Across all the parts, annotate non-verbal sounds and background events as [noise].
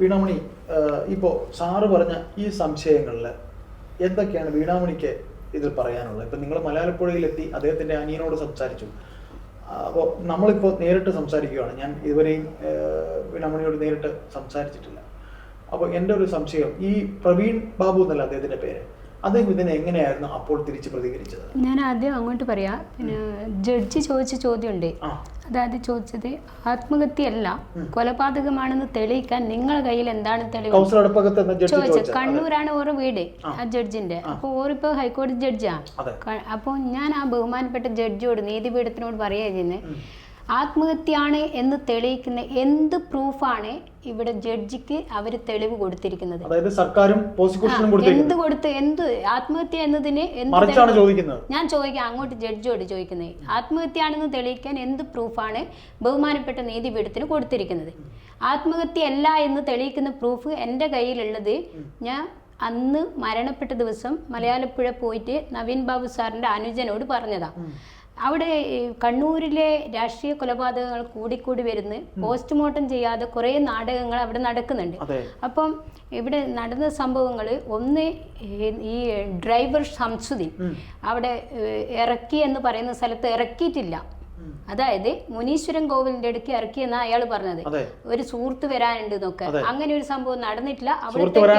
വീണാമണി ഇപ്പോൾ സാറ് പറഞ്ഞ ഈ സംശയങ്ങളിൽ എന്തൊക്കെയാണ് വീണാമണിക്ക് ഇതിൽ പറയാനുള്ളത്? ഇപ്പം നിങ്ങൾ മലയാളപ്പുഴയിലെത്തി അദ്ദേഹത്തിന്റെ അനിയനോട് സംസാരിച്ചു. അപ്പോൾ നമ്മളിപ്പോൾ നേരിട്ട് സംസാരിക്കുകയാണ് ഞാൻ ഇതുവരെയും വീണാമണിയോട് നേരിട്ട് സംസാരിച്ചിട്ടില്ല. അപ്പോൾ എന്റെ ഒരു സംശയം ഈ പ്രവീൺ ബാബു എന്നല്ല അദ്ദേഹത്തിന്റെ പേര്. അദ്ദേഹം ഇതിനെ എങ്ങനെയായിരുന്നു അപ്പോൾ തിരിച്ച് പ്രതികരിച്ചത്? ഞാൻ ആദ്യം അങ്ങോട്ട് പറയാ പിന്നെ ജഡ്ജി ചോദിച്ച ചോദ്യമുണ്ട്. അതായത് ചോദിച്ചത് ആത്മഹത്യയല്ല കൊലപാതകമാണെന്ന് തെളിയിക്കാൻ നിങ്ങളുടെ കയ്യിൽ എന്താണ് തെളിവ്? ചോദിച്ചത് കണ്ണൂരാണ് ഓരോ വീട് ആ. ജഡ്ജിന്റെ. അപ്പൊ ഓരിപ്പോ ഹൈക്കോടതി ജഡ്ജാ. അപ്പൊ അപ്പോൾ ഞാൻ ആ ബഹുമാനപ്പെട്ട ജഡ്ജിയോട് നീതിപീഠത്തിനോട് പറയുക ചെയ്യുന്നത്. ആത്മഹത്യയാണ് എന്ന് തെളിയിക്കുന്ന എന്ത് പ്രൂഫാണ് ഇവിടെ ജഡ്ജിക്ക് അവർ തെളിവ് കൊടുത്തിരിക്കുന്നത്? അതായത് സർക്കാരും പ്രോസിക്യൂഷനും എന്ത് കൊടുത്ത് എന്ത് ആത്മഹത്യ എന്നതിന് ചോദിക്കുന്നത്? ഞാൻ ചോദിക്കാം അങ്ങോട്ട് ജഡ്ജിയോട് ചോദിക്കുന്നത്. ആത്മഹത്യയാണെന്ന് തെളിയിക്കാൻ എന്ത് പ്രൂഫാണ് ബഹുമാനപ്പെട്ട നീതിപീഠത്തിന് കൊടുത്തിരിക്കുന്നത്? ആത്മഹത്യ അല്ല എന്ന് തെളിയിക്കുന്ന പ്രൂഫ് എന്റെ കയ്യിലുള്ളത് ഞാൻ അന്ന് മരണപ്പെട്ട ദിവസം മലയാളപ്പുഴ പോയിട്ട് നവീൻ ബാബു സാറിന്റെ അനുജനോട് പറഞ്ഞതാ. അവിടെ കണ്ണൂരിലെ രാഷ്ട്രീയ കൊലപാതകങ്ങൾ കൂടിക്കൂടി വരുന്നു പോസ്റ്റ്മോർട്ടം ചെയ്യാതെ കുറേ നാടകങ്ങൾ അവിടെ നടക്കുന്നുണ്ട്. അപ്പം ഇവിടെ നടന്ന സംഭവങ്ങൾ ഒന്ന് ഈ- ഡ്രൈവർ ഷംസുദ്ദീൻ അവിടെ ഇറക്കി എന്ന് പറയുന്ന സ്ഥലത്ത് ഇറക്കിയിട്ടില്ല. അതായത് മുനീശ്വരൻ കോവിലിന്റെ അടുക്ക് ഇറക്കി എന്നാ അയാൾ പറഞ്ഞത്. ഒരു സുഹൃത്ത് വരാനുണ്ട് എന്നൊക്കെ. അങ്ങനെ ഒരു സംഭവം നടന്നിട്ടില്ല. അവിടെ പറഞ്ഞു.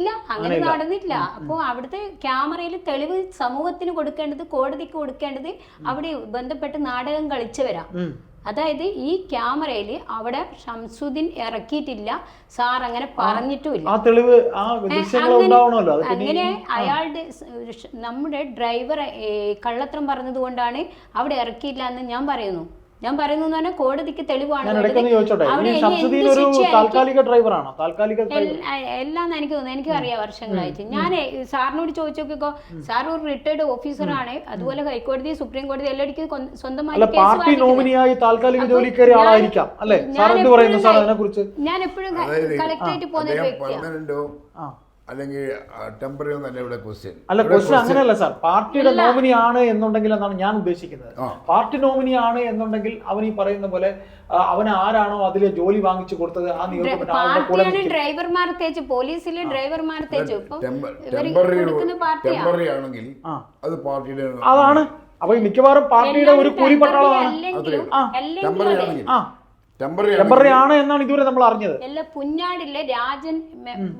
ഇല്ല അങ്ങനെ നടന്നിട്ടില്ല. അപ്പോൾ അവിടുത്തെ ക്യാമറയിൽ തെളിവ് സമൂഹത്തിന് കൊടുക്കേണ്ടത് കോടതിക്ക് കൊടുക്കേണ്ടത് അവിടെ ബന്ധപ്പെട്ട് നാടകം കളിച്ചവരാ. വരാം അതായത് ഈ ക്യാമറയിൽ അവിടെ ഷംസുദ്ദീൻ ഇറക്കിയിട്ടില്ല സാർ അങ്ങനെ പറഞ്ഞിട്ടുമില്ല. അങ്ങനെ അയാളുടെ നമ്മുടെ ഡ്രൈവർ കള്ളത്രം പറഞ്ഞതുകൊണ്ടാണ് അവിടെ ഇറക്കിയില്ല എന്ന് ഞാൻ പറയുന്നു. ഞാൻ പറയുന്നത് പറഞ്ഞാൽ കോടതിക്ക് തെളിവാണ്. എല്ലാം എനിക്ക് തോന്നുന്നു. എനിക്ക് അറിയാം വർഷങ്ങളായിട്ട്. ഞാൻ സാറിനോട് ചോദിച്ചു നോക്കിക്കോ സാർ ഒരു റിട്ടയർഡ് ഓഫീസറാണ് അതുപോലെ ഹൈക്കോടതി സുപ്രീം കോടതി എല്ലായിടത്തും കൊ- സ്വന്തമായി നോമിനിയായി താൽക്കാലിക ജോലി കയറിയ ആളായിരിക്കാം അല്ലേ? ഞാൻ സാർ എന്ത് എപ്പോഴും കളക്ടറേറ്റ് പോകുന്ന ഒരു വ്യക്തിയാണ് അല്ലെങ്കിൽ ടെമ്പററി ഒന്നല്ല ഇവിടെ ക്വസ്റ്റ്യൻ അല്ല ക്വസ്റ്റ്യൻ അങ്ങനെയല്ല സാർ പാർട്ടിയുടെ നോമിനി ആണ് എന്നുണ്ടെങ്കിൽ എന്നാണ് ഞാൻ ഉദ്ദേശിക്കുന്നത്. പാർട്ടി നോമിനി ആണ് എന്നുണ്ടെങ്കിൽ അവൻ ഈ പറയുന്ന പോലെ അവനെ ആരാണോ അതിലെ ജോലി വാങ്ങിച്ചു കൊടുത്തത് ആ നിൽക്കും. ഡ്രൈവർമാർ തേച്ച് പോലീസിലെ ഡ്രൈവർമാർ തേച്ചു. ടെമ്പററി ആണെങ്കിൽ അത് പാർട്ടിയുടെ അതാണ്. അപ്പൊ ഈ മിക്കവാറും പാർട്ടിയുടെ ഒരു കൂലിപ്പട്ടാളമാണ്. ടെമ്പററി. ആണെങ്കിൽ. ടെമ്പററി ആണ്. എന്നാണ് ഇതുവരെ നമ്മൾ അറിഞ്ഞത്. എല്ലാ പുഞ്ഞാടിലെ രാജൻ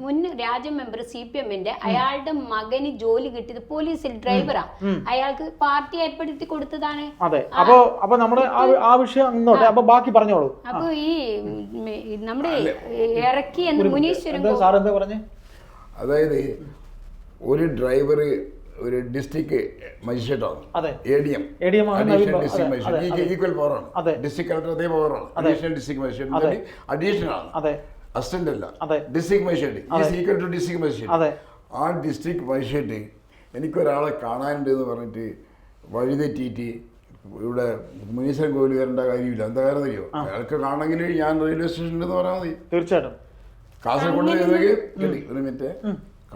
മുൻ രാജൻ മെമ്പർ സി പി എമ്മിന്റെ അയാളുടെ മകന് ജോലി കിട്ടിയത് പോലീസിൽ ഡ്രൈവറാ അയാൾക്ക് പാർട്ടി ഏർപ്പെടുത്തി കൊടുത്തതാണ്. അതെ. അപ്പൊ അപ്പൊ നമ്മുടെ ആ- വിഷയം നിന്നോട്ടെ അപ്പൊ ബാക്കി പറഞ്ഞോളൂ. അപ്പൊ ഈ നമ്മുടെ ഇറക്കി എന്ന് മുനീശ്വരൻ സാർ എന്താ പറഞ്ഞേ? അതായത് ഒരു ഡ്രൈവർ ഒരു district മജിസ്ട്രേറ്റാണ് A D M additional magistrate equal പവറാണ്. ഡിസ്ട്രിക്ട് കളക്ടർ അതേ പവറാണ് അഡീഷണൽ ഡിസ്ട്രിക്ട് മജിസ്ട്രേറ്റ് അഡീഷണൽ ആണ്. അതെ. അസിസ്റ്റന്റ് അല്ല. അതെ. District magistrate is equal to district magistrate അതെ. ആ ഡിസ്ട്രിക്ട് മജിസ്ട്രേറ്റ് എനിക്കൊരാളെ കാണാനുണ്ട് എന്ന് പറഞ്ഞിട്ട് വഴിതെറ്റിയിട്ട് ഇവിടെ മുനീശ്വരൻ കോവിൽ വരേണ്ട കാര്യമില്ല. എന്താ കാര്യം അറിയോ? അയാൾക്ക് കാണണമെങ്കിൽ ഞാൻ റെയിൽവേ സ്റ്റേഷനിൽ പറഞ്ഞാൽ മതി. തീർച്ചയായിട്ടും. കാസർഗോഡ് ഒരു മിനിറ്റ്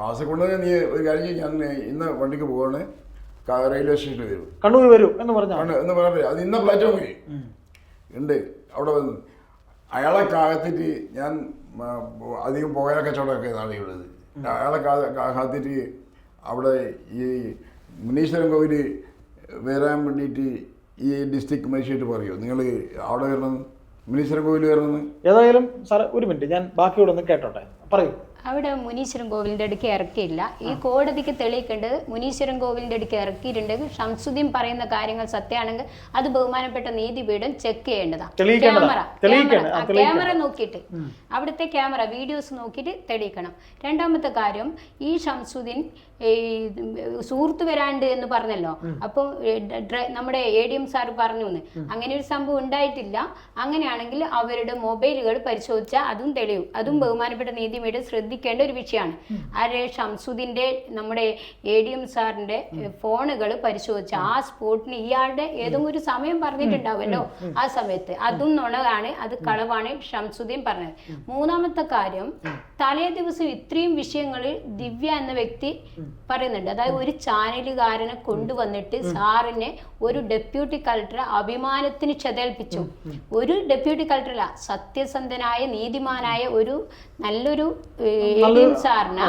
കാസർഗോഡ് നീ ഒരു കാര്യം ഞാൻ ഇന്ന് വണ്ടിക്ക് പോവാണ്. റെയിൽവേ സ്റ്റേഷനിൽ വരും. കണ്ണൂർ വരും എന്ന് പറഞ്ഞു? എന്ന് പറഞ്ഞു അത് ഇന്ന പ്ലാറ്റ്ഫോമിൽ ഉണ്ട്. അവിടെ വന്ന് അയാളെ കാത്തിട്ട് ഞാൻ അധികം പുകയ കച്ചവടമൊക്കെ നാളെ ഉള്ളത് അയാളെ കാത്തിട്ട് അവിടെ ഈ മുനീശ്വരൻ കോവിൽ വരാൻ വേണ്ടിയിട്ട് ഈ ഡിസ്ട്രിക്ട് മജിസ്ട്രേറ്റ് പറയൂ? നിങ്ങൾ അവിടെ വരണം മുനീശ്വരൻ കോവിൽ വരണമെന്ന് ഏതായാലും സാർ ഒരു മിനിറ്റ് ഞാൻ ബാക്കിയോടൊന്ന് കേട്ടോട്ടെ. പറയൂ. അവിടെ മുനീശ്വരൻ കോവിലിന്റെ അടുക്ക് ഇറക്കിയില്ല. ഈ കോടതിക്ക് തെളിയിക്കേണ്ടത് മുനീശ്വരൻ കോവിലിന്റെ അടുക്ക് ഇറക്കിയിട്ടുണ്ടെങ്കിൽ ഷംസുദ്ദീൻ പറയുന്ന കാര്യങ്ങൾ സത്യമാണെങ്കിൽ അത് ബഹുമാനപ്പെട്ട നീതിപീഠം ചെക്ക് ചെയ്യേണ്ടതാണ് ക്യാമറ ക്യാമറ നോക്കിയിട്ട് അവിടുത്തെ ക്യാമറ വീഡിയോസ് നോക്കിയിട്ട് തെളിയിക്കണം. രണ്ടാമത്തെ കാര്യം ഈ ഷംസുദ്ദീൻ ഈ സുഹൃത്ത് വരാണ്ട് എന്ന് പറഞ്ഞല്ലോ. അപ്പോൾ നമ്മുടെ എ ഡി എം സാർ പറഞ്ഞു അങ്ങനെ ഒരു സംഭവം ഉണ്ടായിട്ടില്ല. അങ്ങനെയാണെങ്കിൽ അവരുടെ മൊബൈലുകൾ പരിശോധിച്ചാൽ അതും തെളിയും. അതും ബഹുമാനപ്പെട്ട ശ്രദ്ധിക്കും ശ്രദ്ധിക്കേണ്ട ഒരു വിഷയമാണ്. ആരെ ഷംസുദിന്റെ നമ്മുടെ എ ഡി എം സാറിന്റെ ഫോണുകൾ പരിശോധിച്ച ആ സ്പോട്ടിന് ഇയാളുടെ ഏതെങ്കിലും ഒരു സമയം പറഞ്ഞിട്ടുണ്ടാവുമല്ലോ ആ സമയത്ത്. അതും നുണതാണ് അത് കളവാണ് ഷംസുദ്ദീൻ പറഞ്ഞത്. മൂന്നാമത്തെ കാര്യം തലേ ദിവസം ഇത്രയും വിഷയങ്ങളിൽ ദിവ്യ എന്ന വ്യക്തി പറയുന്നുണ്ട്. അതായത് ഒരു ചാനലുകാരനെ കൊണ്ടുവന്നിട്ട് സാറിനെ ഒരു ഡെപ്യൂട്ടി കളക്ടർ അഭിമാനത്തിന് ചെതേൽപ്പിച്ചു. ഒരു ഡെപ്യൂട്ടി കളക്ടറല്ല സത്യസന്ധനായ നീതിമാനായ ഒരു നല്ലൊരു സാറിനെ.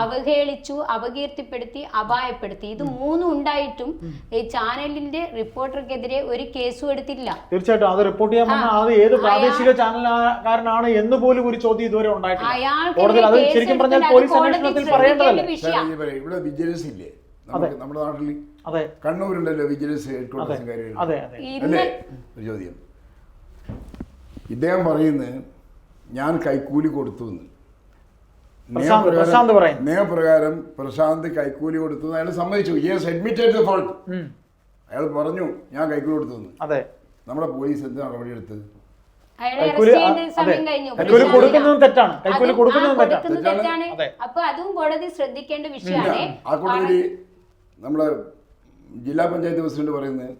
അവഹേളിച്ചു അപകീർത്തിപ്പെടുത്തി അപായപ്പെടുത്തി. ഇത് മൂന്നും ഉണ്ടായിട്ടും ഈ ചാനലിന്റെ റിപ്പോർട്ടർക്കെതിരെ ഒരു കേസും എടുത്തില്ല തീർച്ചയായിട്ടും അത് റിപ്പോർട്ട് ചെയ്യാൻ അത് ഏത് പ്രാദേശിക ചാനലുകാരനാണ് എന്ന് പോലും ഒരു ചോദ്യം ഇതുവരെ ഉണ്ടായിട്ടില്ല. കോടതിയിൽ അത് ശരിക്കും പറഞ്ഞാൽ പോലീസ് അന്വേഷണത്തിൽ പറയേണ്ടതല്ലേ? ഇവിടെ വിജിലൻസ് ഇല്ലേ? നമുക്ക് നമ്മുടെ നാട്ടിൽ അതെ. കണ്ണൂരുണ്ടല്ലോ വിജിലൻസ് ഹെഡ്ക്വാർട്ടേഴ്സും കാര്യങ്ങളും. അതെ അതെ. ഇന്ന് അല്ലേ? ഒരു ചോദ്യം. ഇദ്ദേഹം പറയുന്നത് ഞാൻ കൈക്കൂലി കൊടുത്തു എന്ന് പ്രശാന്ത്- നിയമപ്രകാരം- പ്രശാന്ത് കൈക്കൂലി കൊടുത്തു അയാൾ സമ്മതിച്ചു. യെസ് അഡ്മിറ്റഡ് ദ ഫോൾട്ട് അയാൾ പറഞ്ഞു ഞാൻ കൈക്കൂലി കൊടുത്തു അതെ. നമ്മുടെ പോലീസ് എന്ത് നടപടി എടുത്തത് അയാളെ കൈക്കൂലി- കൊടുക്കുന്നതും. തെറ്റാണ്. കൈക്കൂലി കൊടുക്കുന്നതും തെറ്റാണ്. അതെ. അപ്പൊ അതും കോടതി ശ്രദ്ധിക്കേണ്ട. വിഷയമാണ്. ആ കൂട്ടത്തിൽ നമ്മളെ ജില്ലാ പഞ്ചായത്ത് പ്രസിഡന്റ് പറയുന്നത്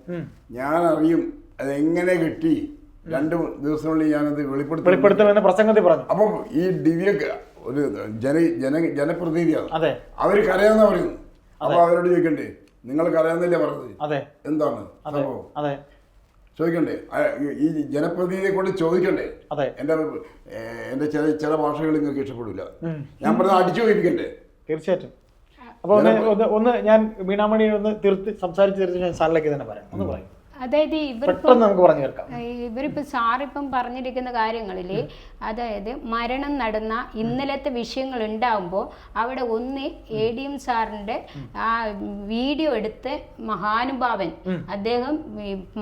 ഞാൻ അറിയും അത് എങ്ങനെ കിട്ടി രണ്ട് ദിവസത്തിനുള്ളിൽ ഞാനത് വെളിപ്പെടുത്തും. വെളിപ്പെടുത്തുമെന്ന് പ്രസംഗത്തിൽ പറഞ്ഞു. അപ്പം ഈ ദിവ്യ ഒരു ജന ജന ജനപ്രതിനിധിയാണ്. അതെ. അവർ കരയാന്നാ പറയുന്നത്. അപ്പൊ അവരോട് ചോദിക്കണ്ടേ? നിങ്ങൾ കരയാന്നല്ലേ പറഞ്ഞത്? അതെ. എന്താണ് അപ്പോ സംഭവം? അതെ. ചോദിക്കണ്ടേ? ഈ- ജനപ്രതിനിധിയെ കൊണ്ട് ചോദിക്കണ്ടേ? എന്റെ എന്റെ ചില ചില ഭാഷകൾ നിങ്ങൾക്ക് ഇഷ്ടപ്പെടില്ല. ഞാൻ പറഞ്ഞത് അടിച്ചു ചോദിപ്പിക്കണ്ടേ തീർച്ചയായിട്ടും. അപ്പൊ ഒന്ന് ഒന്ന് ഞാൻ വീണാമണി ഒന്ന് തീർത്ത് സംസാരിച്ച് തീർത്ത് ഞാൻ സാറിലേക്ക് തന്നെ പറയാം. ഒന്ന് പറയും. അതായത് ഇവരിപ്പോ പെട്ടെന്ന് നമുക്ക് പറഞ്ഞു തീർക്കാം. ഇവരിപ്പോ സാറിപ്പം പറഞ്ഞിരിക്കുന്ന കാര്യങ്ങളിൽ അതായത് മരണം നടന്ന ഇന്നലത്തെ വിഷയങ്ങൾ ഉണ്ടാകുമ്പോൾ അവിടെ ഒന്ന് എ ഡി എം സാറിന്റെ ആ വീഡിയോ എടുത്ത് മഹാനുഭാവൻ അദ്ദേഹം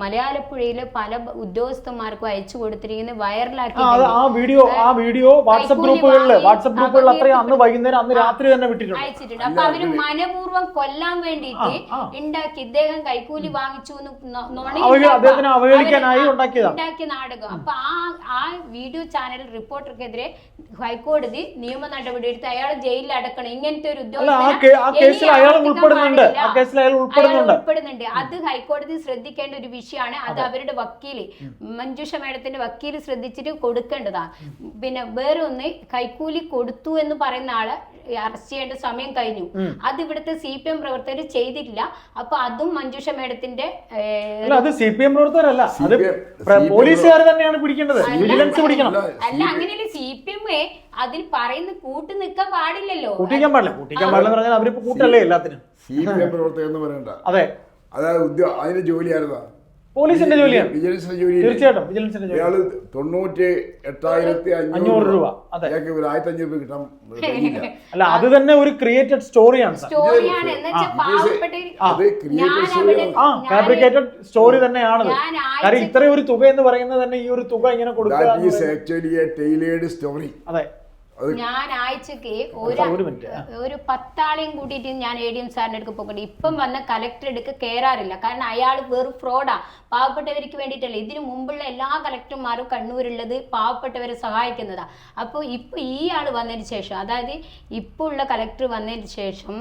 മലയാളപ്പുഴയിലെ പല ഉദ്യോഗസ്ഥന്മാർക്കും അയച്ചു കൊടുത്തിരിക്കുന്ന വൈറലാക്കി ആ, വീഡിയോ ആ വീഡിയോ വാട്സപ്പ് ഗ്രൂപ്പുകളിൽ വാട്സപ്പ് ഗ്രൂപ്പുകളിൽ അത്രയും അന്ന് വൈകുന്നേരം അന്ന് രാത്രി തന്നെ വിട്ടിട്ടുണ്ട്. അയച്ചിട്ടുണ്ട്. അപ്പൊ അവർ മനപൂർവം കൊല്ലാൻ വേണ്ടിയിട്ട്. ഉണ്ടാക്കി ഇദ്ദേഹം കൈക്കൂലി വാങ്ങിച്ചു എന്ന് നൊ- നുണ അവഹേ- ഉണ്ടാക്കുക. അദ്ദേഹത്തിനെ അവഹേളിക്കാനായി ഉണ്ടാക്കിയതാണ്. ഉണ്ടാക്കിയ നാടകം. അപ്പൊ ആ ആ വീഡിയോ ചാനൽ റിപ്പോർട്ടർക്കെതിരെ ഹൈക്കോടതി നിയമ നടപടി എടുത്ത് അയാൾ ജയിലിൽ അടക്കണം. ഇങ്ങനത്തെ ഒരു അല്ല ആ കേ- ആ ഇനി കേസിൽ അയാൾ ആവർത്തിക്കാൻ ഉൾപ്പെടുന്നുണ്ട്. പാടില്ല. ആ കേസിൽ അയാൾ ഉൾപ്പെടുന്നുണ്ട്. അയാൾ ഉൾപ്പെടുന്നുണ്ട് അത് ഹൈക്കോടതി ശ്രദ്ധിക്കേണ്ട ഒരു വിഷയമാണ്. അത് അവരുടെ വക്കീൽ മഞ്ജുഷ മേഡത്തിന്റെ വക്കീൽ ശ്രദ്ധിച്ചിട്ട് കൊടുക്കേണ്ടതാണ് പിന്നെ വേറെ ഒന്ന് കൈക്കൂലി കൊടുത്തു എന്ന് പറയുന്ന ആൾ അറസ്റ്റ് ചെയ്യേണ്ട സമയം കഴിഞ്ഞു. അത് ഇവിടുത്തെ സി പി എം പ്രവർത്തകർ ചെയ്തിട്ടില്ല. അപ്പൊ അതും മഞ്ജുഷ മേഡത്തിന്റെ ഏഹ്, അല്ല അത് സി പി എം പ്രവർത്തകരല്ല. അത് പോലീസുകാർ തന്നെയാണ് പിടിക്കേണ്ടത്. വിജിലൻസ് പിടിക്കണം. അല്ല, അങ്ങനെയല്ല സി പി എം അതിൽ പറയുന്ന കൂട്ടു നിൽക്കാൻ പാടില്ലല്ലോ. കൂട്ടിക്കാൻ പാടില്ല. കൂട്ടിക്കാൻ പാടില്ല എന്ന് പറഞ്ഞാൽ അവരിപ്പോ കൂട്ടല്ലേ എല്ലാത്തിനും. സി പി എം പ്രവർത്തകർ എന്ന് പറയണ്ട. അതെ. അതായത് ഉദ്യോഗ അതിന്റെ ജോലി ആയിരുന്നാ പോലീസിന്റെ ജോലിയാണ്. വിജിലൻസിന്റെ ജോലി തീർച്ചയായിട്ടും വിജിലൻസിന്റെ ജോലി. ഇയാൾ തൊണ്ണൂറ്റി എട്ടായിരത്തി അഞ്ഞൂറ് രൂപ, അതെ. ഒരു ആയിരത്തി അഞ്ഞൂറ് രൂപ കിട്ടാൻ [laughs] അല്ല അത് തന്നെ ഒരു ക്രിയേറ്റഡ് സ്റ്റോറിയാണ് ഫാബ്രിക്കേറ്റഡ് സ്റ്റോറി തന്നെയാണത്. ആഴ്ച- കാരണം ഇത്രയും ഒരു തുക എന്ന് പറയുന്നത് തന്നെ ഈ ഒരു തുക ഇങ്ങനെ കൊടുക്കുക സ്റ്റോറി അത്. ഞാൻ ആഴ്ചക്ക് ഒരു ഒരു ഒരു പത്താളെയും കൂട്ടിയിട്ട് ഞാൻ എ ഡി എം സാറിന്റെ അടുക്ക് പോകണ്ട ഇപ്പം വന്ന കലക്ടർ എടുക്ക് കയറാറില്ല കാരണം അയാൾ വെറും ഫ്രോഡാ പാവപ്പെട്ടവർക്ക് വേണ്ടിയിട്ടല്ല. ഇതിനു മുമ്പുള്ള എല്ലാ കലക്ടർമാരും കണ്ണൂരുള്ളത് പാവപ്പെട്ടവരെ സഹായിക്കുന്നതാ. അപ്പോൾ ഇപ്പോൾ ഈ ആൾ വന്നതിന് ശേഷം അതായത് ഇപ്പോൾ ഉള്ള കലക്ടർ വന്നതിന് ശേഷം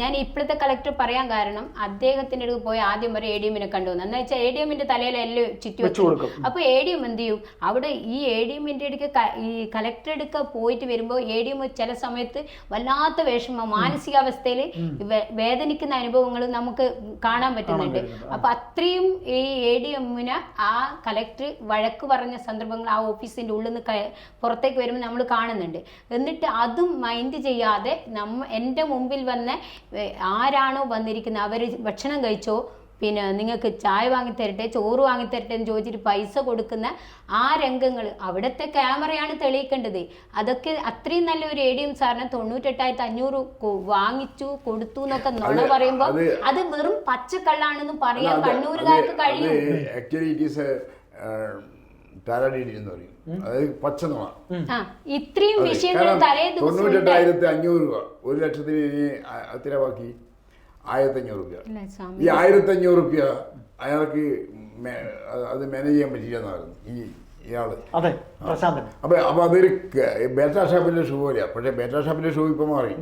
ഞാൻ ഇപ്പോഴത്തെ കലക്ടർ പറയാൻ കാരണം അദ്ദേഹത്തിന്റെ അടുത്ത് പോയി ആദ്യം വരെ എ ഡി എമ്മിനെ കണ്ടുവന്നു എന്ന് വെച്ചാൽ എ ഡി എമ്മിന്റെ തലയിൽ എല്ലാം ചുറ്റി വെച്ചു അപ്പോൾ അപ്പൊ എ ഡി എം എന്ത് ചെയ്യും? അവിടെ ഈ എ ഡി എമ്മിന്റെ അടുക്ക് ഈ കലക്ടർ അടുക്ക പോയിട്ട് വരുമ്പോൾ എ ഡി എം ചില സമയത്ത് വല്ലാത്ത വിഷമം മാനസികാവസ്ഥയിൽ വേദനിക്കുന്ന അനുഭവങ്ങൾ നമുക്ക് കാണാൻ പറ്റുന്നുണ്ട്. അപ്പൊ അത്രയും ഈ എ ഡി എമ്മിന് ആ കലക്ടർ വഴക്ക് പറഞ്ഞ സന്ദർഭങ്ങൾ ആ ഓഫീസിന്റെ ഉള്ളിൽ നിന്ന് പുറത്തേക്ക് വരുമ്പോൾ നമ്മൾ കാണുന്നുണ്ട്. എന്നിട്ട് അതും മൈൻഡ് ചെയ്യാതെ നമ്മ എന്റെ മുമ്പിൽ വന്ന ആരാണോ വന്നിരിക്കുന്നത് അവർ ഭക്ഷണം കഴിച്ചോ പിന്നെ നിങ്ങൾക്ക് ചായ വാങ്ങിത്തരട്ടെ ചോറ് വാങ്ങിത്തരട്ടെ എന്ന് ചോദിച്ചിട്ട് പൈസ കൊടുക്കുന്ന ആ രംഗങ്ങൾ അവിടുത്തെ ക്യാമറയാണ് തെളിയിക്കേണ്ടത്. അതൊക്കെ അത്രയും നല്ല ഒരു എ ഡി എം സാറിന് തൊണ്ണൂറ്റെട്ടായിരത്തി അഞ്ഞൂറ് വാങ്ങിച്ചു കൊടുത്തു എന്നൊക്കെ നുണ പറയുമ്പോൾ അത് വെറും പച്ചക്കള്ളാണെന്ന് പറയാൻ കണ്ണൂരുകാർക്ക് കഴിയും. ആക്ച്വലി ഇറ്റ് ഈസ് പാരാഡീഡി എന്ന് പറയും. അതായത് പച്ച നുണ. ആ ഇത്രയും വിഷയങ്ങൾ കാരണം തലേ ദിവസം തൊണ്ണൂറ്റെട്ടായിരത്തി അഞ്ഞൂറ് രൂപ. ഒരു ലക്ഷത്തിന് ഇനി ആ- ആയിരത്തി അഞ്ഞൂറ് റുപ്യ. ഈ ആയിരത്തി അഞ്ഞൂറ് റുപ്യ അയാൾക്ക് അത് മാനേജ് ചെയ്യാൻ പറ്റില്ല എന്നായിരുന്നു ഈ ഇയാൾ. അപ്പൊ അപ്പൊ അതൊരു ബേറ്റ ഷാപ്പിന്റെ ഷൂ പോലെയാ. പക്ഷെ ബേറ്റ ഷാപ്പിന്റെ ഷൂ ഇപ്പൊ മാറി.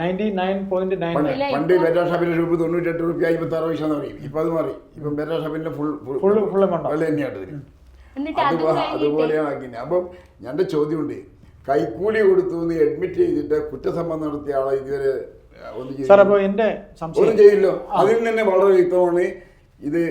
പണ്ട് ബേറ്റ ഷാപ്പിന്റെ ഷൂ തൊണ്ണൂറ്റെട്ട് റുപ്യ അമ്പത്തി ആറ് പൈസ എന്ന് പറയും. ഇപ്പൊ അത് മാറി. ഇപ്പൊ ബേറ്റ ഷാപ്പിന്റെ ഫുൾ Full- full amount ആ. വില തന്നെയാണ് അതുപോലെയാണ് ആക്കിനെ. അപ്പം എന്റെ ചോദ്യമുണ്ട്. കൈക്കൂലി കൊടുത്തു എന്ന് അഡ്മിറ്റ് ചെയ്തിട്ട് കുറ്റസമ്മതം നടത്തിയ ആളെ ഇതുവരെ സാർ അപ്പോൾ എന്റെ ഒന്നും സംശയം ചെയ്യില്ലോ അതിൽ തന്നെ വളരെ വ്യക്തമാണ് ഇത്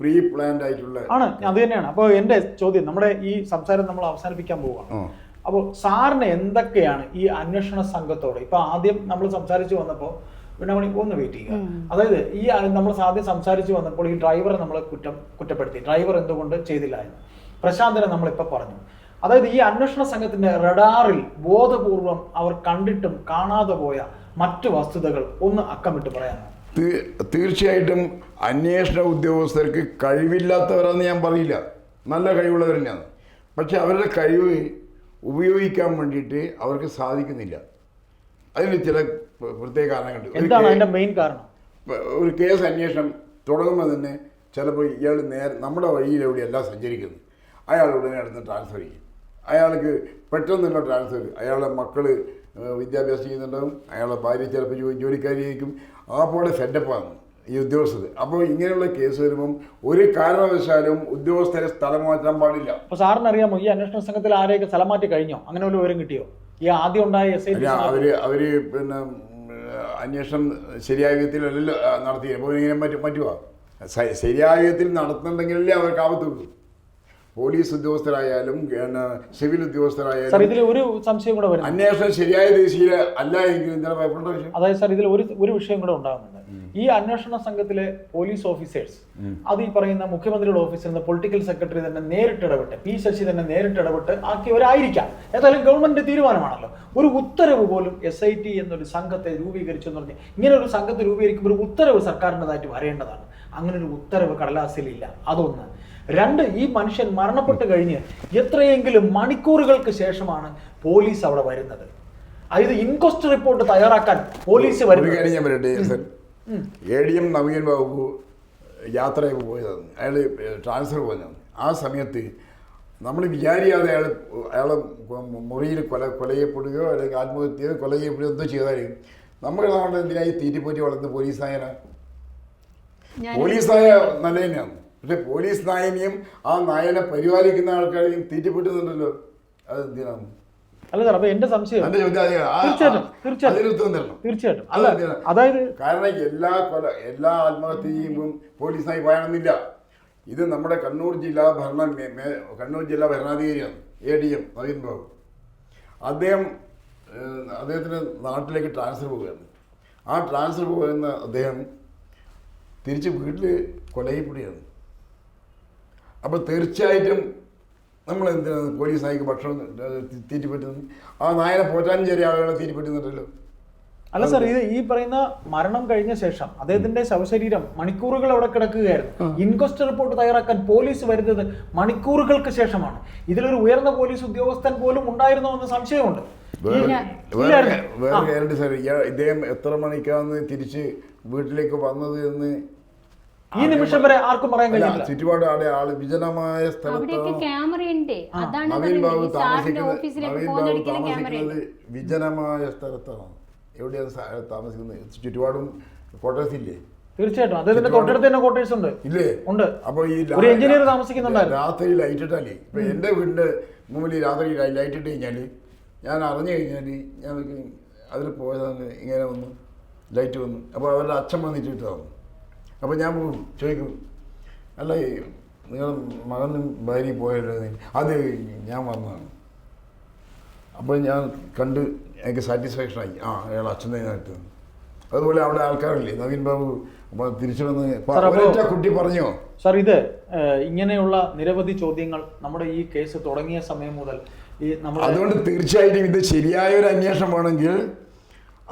പ്രീ പ്ലാൻഡ് ആയിട്ടുള്ള ആണ് അത് തന്നെയാണ്. അപ്പോൾ എന്റെ ചോദ്യം നമ്മുടെ ഈ സംസാരം നമ്മൾ അവസാനിപ്പിക്കാൻ പോവുകയാണ് ആ. അപ്പോൾ സാറിന് എന്തൊക്കെയാണ് ഈ അന്വേഷണ സംഘത്തോട്? ഇപ്പൊ ആദ്യം നമ്മൾ സംസാരിച്ചു വന്നപ്പോൾ പിന്നെ ഒന്ന് വെയിറ്റ് ചെയ്യുക. അതായത് ഈ നമ്മൾ ആദ്യം സംസാരിച്ചു വന്നപ്പോൾ ഈ ഡ്രൈവറെ നമ്മൾ കുറ്റം കുറ്റപ്പെടുത്തി. ഡ്രൈവർ എന്തുകൊണ്ട് ചെയ്തില്ല എന്ന്. പ്രശാന്തനെ നമ്മളിപ്പോൾ പറഞ്ഞു. അതായത് ഈ അന്വേഷണ സംഘത്തിന്റെ റഡാറിൽ ബോധപൂർവം അവർ കണ്ടിട്ടും കാണാതെ പോയ മറ്റു വസ്തുതകൾ ഒന്ന് അക്കമിട്ട് പറയാമോ തീ- തീർച്ചയായിട്ടും അന്വേഷണ ഉദ്യോഗസ്ഥർക്ക് കഴിവില്ലാത്തവരാന്ന് ഞാൻ പറയില്ല. നല്ല കഴിവുള്ളവർ തന്നെയാണ്. പക്ഷെ അവരുടെ കഴിവ് ഉപയോഗിക്കാൻ വേണ്ടിയിട്ട് അവർക്ക് സാധിക്കുന്നില്ല. അതിന് ചില പ്ര- പ്രത്യേക കാരണങ്ങളുണ്ട് മെയിൻ കാരണം? ഒരു കേസ് അന്വേഷണം തുടങ്ങുമ്പോൾ തന്നെ ചിലപ്പോൾ ഇയാൾ നേരെ നമ്മുടെ വഴിയിലെവിടെയല്ല സഞ്ചരിക്കുന്നത്. അയാൾ ഉടനെ അടുത്ത് ട്രാൻസ്ഫർ ചെയ്യും. അയാൾക്ക് പെട്ടെന്നുള്ള ട്രാൻസ്ഫർ അയാളുടെ മക്കൾ വിദ്യാഭ്യാസം ചെയ്യുന്നുണ്ടാവും. അയാളെ ഭാര്യ ചിലപ്പോൾ ജോലിക്കാരിയായിരിക്കും ആ പോലെ സെറ്റപ്പാണ് ഈ ഉദ്യോഗസ്ഥർ അപ്പോൾ ഇങ്ങനെയുള്ള കേസ് വരുമ്പം ഒരു കാരണവശാലും ഉദ്യോഗസ്ഥരെ സ്ഥലം മാറ്റാൻ പാടില്ല. അപ്പൊ സാറിന് അറിയാമോ ഈ അന്വേഷണ സംഘത്തിൽ ആരെയൊക്കെ സ്ഥലം മാറ്റി കഴിഞ്ഞോ? അങ്ങനെ ഒരു വിവരം കിട്ടിയോ? ഈ ആദ്യം ഉണ്ടായ എസ് ഐ അവർ അവർ പിന്നെ അന്വേഷണം ശരിയായ വിധത്തിലല്ലല്ലോ നടത്തി അപ്പോൾ ഇങ്ങനെ മറ്റു പറ്റുക ശരിയായ വിധത്തിൽ നടത്തുന്നുണ്ടെങ്കിലല്ലേ അവർക്ക് ആപത്തുള്ളൂ പോലീസ് ഉദ്യോഗസ്ഥരായാലും സിവിൽ ഉദ്യോഗസ്ഥരായാലും ഇതിൽ ഒരു സംശയം കൂടെ വരുന്നു അന്വേഷണം ശരിയായ ദിശയിൽ അല്ല എങ്കിൽ അതായത് സാർ ഇതിൽ ഒരു ഒരു വിഷയം കൂടെ ഉണ്ടാകുന്നുണ്ട്. ഈ അന്വേഷണ സംഘത്തിലെ പോലീസ് ഓഫീസേഴ്സ് അത് ഈ പറയുന്ന മുഖ്യമന്ത്രിയുടെ ഓഫീസിൽ നിന്ന് പൊളിറ്റിക്കൽ സെക്രട്ടറി തന്നെ നേരിട്ട് ഇടപെട്ട് പി ശശി തന്നെ നേരിട്ട് ഇടപെട്ട് ആക്കിയവരായിരിക്കാം. ഏതായാലും ഗവൺമെന്റ് തീരുമാനമാണല്ലോ. ഒരു ഉത്തരവ് പോലും എസ് ഐ ടി എന്നൊരു സംഘത്തെ രൂപീകരിച്ചു എന്ന് പറഞ്ഞാൽ ഇങ്ങനെ ഒരു സംഘത്തെ രൂപീകരിക്കുമ്പോൾ ഒരു ഉത്തരവ് സർക്കാരിന്റെതായിട്ട് വരേണ്ടതാണ്. അങ്ങനെ ഒരു ഉത്തരവ് കടലാസിലില്ല. അതൊന്ന്. രണ്ട് ഈ മനുഷ്യൻ മരണപ്പെട്ട് കഴിഞ്ഞ് എത്രയെങ്കിലും മണിക്കൂറുകൾക്ക് ശേഷമാണ് പോലീസ് അവിടെ വരുന്നത്. അതായത് ഇൻക്വസ്റ്റ് റിപ്പോർട്ട് തയ്യാറാക്കാൻ പോലീസ് വരുന്നു വരുന്നത്. കാര്യം ഞാൻ പറയട്ടെ A D M Naveen Babu യാത്രയൊക്കെ പോയതാണ്. അയാൾ ട്രാൻസ്ഫർ പോയതാണ് ആ സമയത്ത് നമ്മൾ വിചാരിയാതെ അയാൾ അയാൾ മുറിയിൽ കൊല കൊല ചെയ്യപ്പെടുകയോ അല്ലെങ്കിൽ ആത്മഹത്യയോ കൊല ചെയ്യപ്പെടുകയോ എന്തോ ചെയ്താലും നമ്മുടെ നാട്ടിൽ എന്തിനായി തീറ്റിപ്പോറ്റി വളർന്ന് പോലീസായ പോലീസായ നല്ല തന്നെയാണ് പക്ഷെ പോലീസ് നായനെയും ആ നായനെ പരിപാലിക്കുന്ന ആൾക്കാരെയും തീറ്റിപ്പെട്ടുന്നുണ്ടല്ലോ അത് എന്തിനാണ് അല്ല സാർ അപ്പൊ എന്റെ സംശയം തീർച്ചയായിട്ടും, അല്ല എന്തിനാ? അതായത് കാരണം എല്ലാ കൊല എല്ലാ ആത്മഹത്യ ചെയ്യുമ്പം പോലീസായി പോയാണെന്നില്ല. ഇത് നമ്മുടെ കണ്ണൂർ ജില്ലാ ഭരണ കണ്ണൂർ ജില്ലാ ഭരണാധികാരിയാണ് A D M Naveen Babu. അദ്ദേഹം അദ്ദേഹത്തിന് നാട്ടിലേക്ക് ട്രാൻസ്ഫർ പോവുകയാണ്. ആ ട്രാൻസ്ഫർ പോകുന്ന അദ്ദേഹം തിരിച്ച് വീട്ടിൽ കൊലയപ്പെടുകയാണ് അപ്പോൾ തീർച്ചയായിട്ടും നമ്മൾ എന്തിനാണ് പോലീസ് നായിക്ക് ഭക്ഷണം തീറ്റിപ്പറ്റുന്നത്? ആ നായനെ പോറ്റാനും ചെറിയ ആളുകളെ തീറ്റിപ്പറ്റുന്നുണ്ടല്ലോ. അല്ല സാർ ഇത് ഈ പറയുന്ന മരണം കഴിഞ്ഞ ശേഷം അദ്ദേഹത്തിന്റെ ശവശരീരം മണിക്കൂറുകൾ അവിടെ കിടക്കുകയായിരുന്നു. ഇൻക്വസ്റ്റ് റിപ്പോർട്ട് തയ്യാറാക്കാൻ പോലീസ് വരുന്നത് മണിക്കൂറുകൾക്ക് ശേഷമാണ്. ഇതിലൊരു ഉയർന്ന പോലീസ് ഉദ്യോഗസ്ഥൻ പോലും ഉണ്ടായിരുന്നോ എന്ന് സംശയമുണ്ട്. വേറെ ഇദ്ദേഹം എത്ര മണിക്കാന്ന് തിരിച്ച് വീട്ടിലേക്ക് വന്നത് എന്ന് ഈ നിമിഷം വരെ ആർക്കും പറയാൻ കഴിയില്ല. ചുറ്റുപാട് ആളെ ആൾ വിജനമായ സ്ഥലത്താണ് വിജനമായ സ്ഥലത്താണ് എവിടെയാണ് താമസിക്കുന്നത്? ചുറ്റുപാടും ക്വാർട്ടേഴ്സ് ഇല്ലേ? തീർച്ചയായിട്ടും. അദ്ദേഹത്തിന്റെ ചുറ്റുപാട് തൊട്ടടുത്ത് തന്നെ ക്വാർട്ടേഴ്സ് ഉണ്ട്. ഇല്ലേ? ഉണ്ട്. അപ്പൊ ഈ ഒരു എഞ്ചിനീയർ താമസിക്കുന്നുണ്ടായിരുന്നു. രാത്രി ലൈറ്റ് ഇട്ടാലേ ഇപ്പൊ എന്റെ വീടിന്റെ മുമ്പിൽ രാത്രി ലൈറ്റ് ഇട്ട് കഴിഞ്ഞാൽ ഞാൻ അറിഞ്ഞു കഴിഞ്ഞാൽ ഞാൻ അതിൽ പോയതാണ് ഇങ്ങനെ വന്നു ലൈറ്റ് വന്നു. അപ്പോൾ അവരുടെ അച്ഛൻ വന്നിട്ട് ഇട്ടതാണ്. അപ്പോൾ ഞാൻ ചോദിക്കും. അല്ല നിങ്ങൾ മകനും ഭാര്യ പോയല്ലോ? അത് ഞാൻ വന്നതാണ്. അപ്പോൾ ഞാൻ കണ്ട് എനിക്ക് സാറ്റിസ്ഫാക്ഷൻ ആയി. ആ അയാൾ അച്ഛന്റെ ഇതിനകത്ത് അതുപോലെ അവിടെ ആൾക്കാരില്ലേ? നവീൻ ബാബു തിരിച്ചു വന്ന് കുട്ടി പറഞ്ഞോ? സാർ ഇത് ഇങ്ങനെയുള്ള നിരവധി ചോദ്യങ്ങൾ നമ്മുടെ ഈ കേസ് തുടങ്ങിയ സമയം മുതൽ ഈ നമ്മൾ അതുകൊണ്ട് തീർച്ചയായിട്ടും ഇത് ശരിയായ ഒരു അന്വേഷണമാണെങ്കിൽ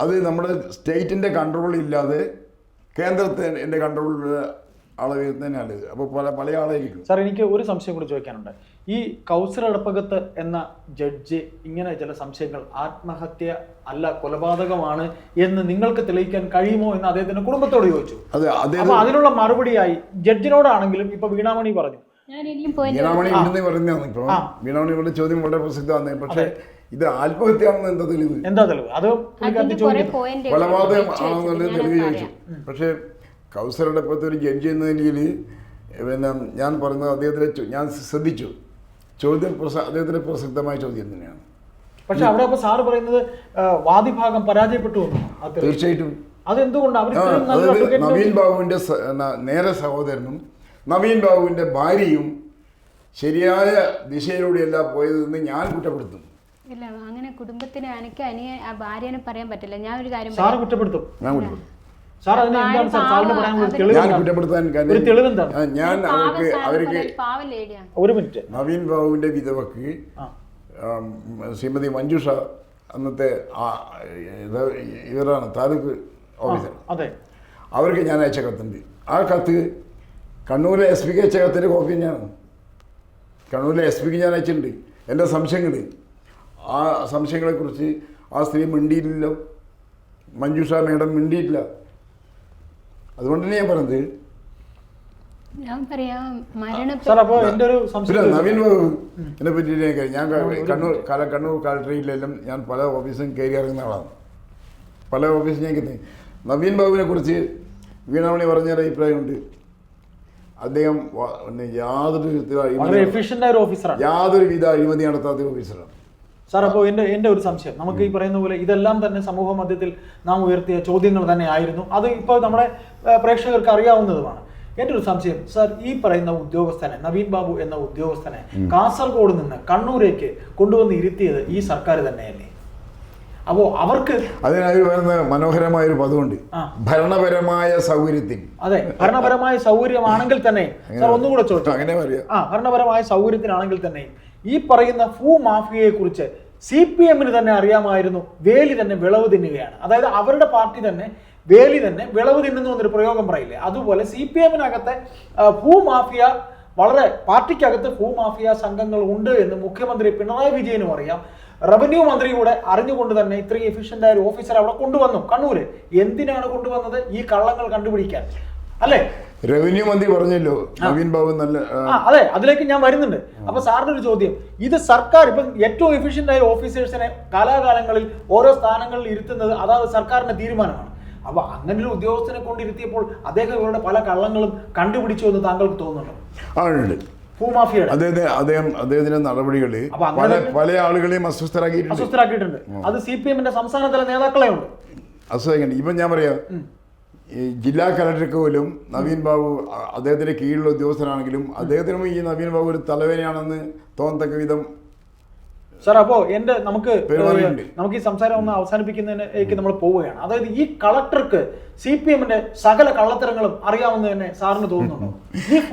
അത് നമ്മുടെ സ്റ്റേറ്റിന്റെ കൺട്രോൾ ഇല്ലാതെ കേന്ദ്രത്തിന്റെ കൺട്രോളിലുള്ള ആളെ തന്നെയാണ് അപ്പോൾ പല പല ആളായിരിക്കും. സാർ എനിക്ക് ഒരു സംശയം കൂടി ചോദിക്കാനുണ്ട്. ഈ കൗസർ അടപ്പകത്ത് എന്ന ജഡ്ജ് ഇങ്ങനെ ചില സംശയങ്ങൾ ആത്മഹത്യ അല്ല കൊലപാതകമാണ് എന്ന് നിങ്ങൾക്ക് തെളിയിക്കാൻ കഴിയുമോ എന്ന് അദ്ദേഹത്തിന്റെ കുടുംബത്തോട് ചോദിച്ചു. അത് അപ്പൊ അതിനുള്ള മറുപടിയായി ജഡ്ജിനോടാണെങ്കിലും ഇപ്പൊ വീണാമണി പറഞ്ഞു. വീണാമണി. വീണാമണിയുടെ ചോദ്യം വളരെ പ്രസിദ്ധമാണ്. പക്ഷേ ഇത് ആത്മഹത്യയാണെന്ന് എന്താ തെളിവ്? എന്താ തെളിവ്? അത് കൊലപാതകം ആണെന്നുള്ള തെളിവ് ചോദിച്ചു. പക്ഷേ കൗസലയുടെ ഇപ്പോഴത്തെ ഒരു ജഡ്ജി എന്ന നിലയിൽ പിന്നെ ഞാൻ പറയുന്നത് അദ്ദേഹത്തിന് ഞാൻ ശ്രദ്ധിച്ചു. ചോദ്യം പ്രസ- അദ്ദേഹത്തിന് പ്രസക്തമായ ചോദ്യം തന്നെയാണ്. പക്ഷെ അവിടെ അപ്പൊ സാറ് പറയുന്നത് വാദിഭാഗം പരാജയപ്പെട്ടു. തീർച്ചയായിട്ടും. അതായത് നവീൻ ബാബുവിന്റെ നേരെ സഹോദരനും നവീൻ ബാബുവിന്റെ ഭാര്യയും ശരിയായ ദിശയിലൂടെയല്ല പോയതെന്ന് ഞാൻ കുറ്റപ്പെടുത്തുന്നു. ഇല്ല അങ്ങനെ കുടുംബത്തിന് എനിക്ക് അനിയ ഭാര്യനെ പറയാൻ പറ്റില്ല. ഞാൻ ഒരു കാര്യം സാറ് കുറ്റപ്പെടുത്തും. ഞാൻ കുറ്റപ്പെടുത്തും. സാർ അതിന് എന്താണ് സാർ? സാറിന് പറയാൻ ഒരു തെളിവ് ഞാൻ എന്താണ്? കുറ്റപ്പെടുത്താൻ ഒരു തെളിവ് എന്താണ് ആ, ഞാൻ അവർക്ക് അവർക്ക് ലേഡിയാണ്. ഒരു മിനിറ്റ്. നവീൻ ബാബുവിന്റെ വിധവക്ക് ആ. ആം, ശ്രീമതി മഞ്ജുഷ അന്നത്തെ ആ, ഇത് ഇവരാണ് താലൂക്ക് ഓഫീസർ. അതെ. അവർക്ക് ഞാൻ അയച്ച കത്തുണ്ട് ആ കത്ത് കണ്ണൂരിലെ എസ് പിക്ക് അയച്ച കത്തിന്റെ കോപ്പി തന്നെയാണ് കണ്ണൂരിലെ എസ് പിക്ക് ഞാൻ അയച്ചിട്ടുണ്ട്. എന്റെ സംശയങ്ങൾ ആ സംശയങ്ങളെക്കുറിച്ച് ആ സ്ത്രീ മിണ്ടിയില്ലല്ലോ മഞ്ജുഷ മേഡം മിണ്ടിയിട്ടില്ല. അതുകൊണ്ട് തന്നെ ഞാൻ പറഞ്ഞത് ഞാൻ പറയാം മരണ സാർ അപ്പൊ എന്റെ ഒരു പിന്നെ സംശയം നവീൻ ബാബു എന്നെ പറ്റിയിട്ട് ഞാൻ ക- കണ്ണൂർ കല കണ്ണൂർ ഞാൻ പല ഓഫീസും കയറി ഇറങ്ങുന്ന ആളാണ്. പല ഓഫീസും ഞാൻ കയറി. നവീൻ ബാബുവിനെ കുറിച്ച് വീണാമണി പറഞ്ഞൊരു അഭിപ്രായമുണ്ട്. അദ്ദേഹം വ- പിന്നെ യാതൊരു വിധത്തിലുള്ള വളരെ അഴിമതി- എഫിഷ്യന്റ് ആയ ഒരു ഓഫീസറാണ് യാതൊരു വിധ അഴിമതി നടത്താത്ത ഓഫീസറാണ് സാർ അപ്പോൾ എന്റെ എന്റെ ഒരു സംശയം. നമുക്ക് ഈ പറയുന്ന പോലെ ഇതെല്ലാം തന്നെ സമൂഹ മധ്യത്തിൽ നാം ഉയർത്തിയ ചോദ്യങ്ങൾ തന്നെ ആയിരുന്നു അത് ഇപ്പോൾ നമ്മുടെ പ്രേക്ഷകർക്ക് അറിയാവുന്നതുമാണ്. എന്റെ ഒരു സംശയം സാർ ഈ പറയുന്ന ഉദ്യോഗസ്ഥനെ നവീൻ ബാബു എന്ന ഉദ്യോഗസ്ഥനെ കാസർഗോഡ് നിന്ന് കണ്ണൂരേക്ക് കൊണ്ടുവന്ന് ഇരുത്തിയത് ഈ സർക്കാർ തന്നെയല്ലേ? അപ്പോൾ അവർക്ക് അതിനായി വരുന്ന മനോഹരമായ ഒരു പദമുണ്ട്. ഭരണപരമായ സൗകര്യത്തിന് അതെ ഭരണപരമായ സൗകര്യമാണെങ്കിൽ തന്നെ. സാർ ഒന്നുകൂടെ ചോദിച്ചു? അങ്ങനെ പറയാം. ആ ഭരണപരമായ സൗകര്യത്തിനാണെങ്കിൽ തന്നെ ഈ പറയുന്ന ഭൂ മാഫിയയെക്കുറിച്ച് സി പി എമ്മിന് തന്നെ അറിയാമായിരുന്നു. വേലി തന്നെ വിളവ് തിന്നുകയാണ്. അതായത് അവരുടെ പാർട്ടി തന്നെ വേലി തന്നെ വിളവ് തിന്നുന്നു എന്നൊരു പ്രയോഗം പറയില്ലേ? അതുപോലെ സി പി എമ്മിനകത്തെ ഭൂ മാഫിയ വളരെ പാർട്ടിക്കകത്ത് ഭൂ മാഫിയ സംഘങ്ങൾ ഉണ്ട് എന്ന് മുഖ്യമന്ത്രി പിണറായി വിജയനും അറിയാം. റവന്യൂ മന്ത്രി കൂടെ അറിഞ്ഞുകൊണ്ട് തന്നെ ഇത്രയും എഫിഷ്യന്റ് ആയ ഒരു ഓഫീസർ അവിടെ കൊണ്ടുവന്നു. കണ്ണൂര്. എന്തിനാണ് കൊണ്ടുവന്നത്? ഈ കള്ളങ്ങൾ കണ്ടുപിടിക്കാൻ. അല്ലേ? റവന്യൂ മന്ത്രി പറഞ്ഞല്ലോ. നവീൻ ബാബു നല്ല അതെ അതിലേക്ക് ഞാൻ വരുന്നുണ്ട്. അപ്പൊ സാറിന്റെ ഒരു ചോദ്യം. ഇത് സർക്കാർ ഇപ്പം ഏറ്റവും എഫിഷ്യന്റ് ആയ ഓഫീസേഴ്സിനെ കാലാകാലങ്ങളിൽ ഓരോ സ്ഥാനങ്ങളിൽ ഇരുത്തുന്നത് അതാത് സർക്കാരിന്റെ തീരുമാനമാണ്. അപ്പൊ അങ്ങനെ ഒരു ഉദ്യോഗസ്ഥനെ കൊണ്ടിരുത്തിയപ്പോൾ അദ്ദേഹം ഇവരുടെ പല കള്ളങ്ങളും കണ്ടുപിടിച്ചു എന്ന് താങ്കൾക്ക് തോന്നുന്നുണ്ടോ? ആ ഉണ്ട്. ഭൂമാഫിയയുടെ. അദ്ദേഹത്തെ അദ്ദേഹം അദ്ദേഹത്തിന്റെ അങ്ങനെ പല പല ആളുകളെയും അസ്വസ്ഥരാക്കിയിട്ടുണ്ട്. അസ്വസ്ഥരാക്കിയിട്ടുണ്ട്. അത് സി പി എമ്മിന്റെ സംസ്ഥാനതല നേതാക്കളെ ഉണ്ട് അസ്വസ്ഥ ഇപ്പം ഞാൻ പറയാം. ഈ ജില്ലാ കലക്ടർക്ക് പോലും നവീൻ ബാബു അദ്ദേഹത്തിന്റെ അദ്ദേഹത്തിന്റെ കീഴിലുള്ള ഉദ്യോഗസ്ഥനാണെങ്കിലും അദ്ദേഹത്തിനും ഈ നവീൻ ബാബു ഒരു തലവേനയാണെന്ന് തോന്നത്തക്ക വിധം സാർ അപ്പോ എന്റെ നമുക്ക് നമുക്ക് ഈ സംസാരം ഒന്ന് അവസാനിപ്പിക്കുന്നതിനേക്ക് നമ്മൾ പോവുകയാണ്. അതായത് ഈ കളക്ടർക്ക് സി പി എമ്മിന്റെ സകല കള്ളത്തരങ്ങളും അറിയാവുന്ന തന്നെ സാറിന് തോന്നുന്നുണ്ടോ? ഈ [laughs]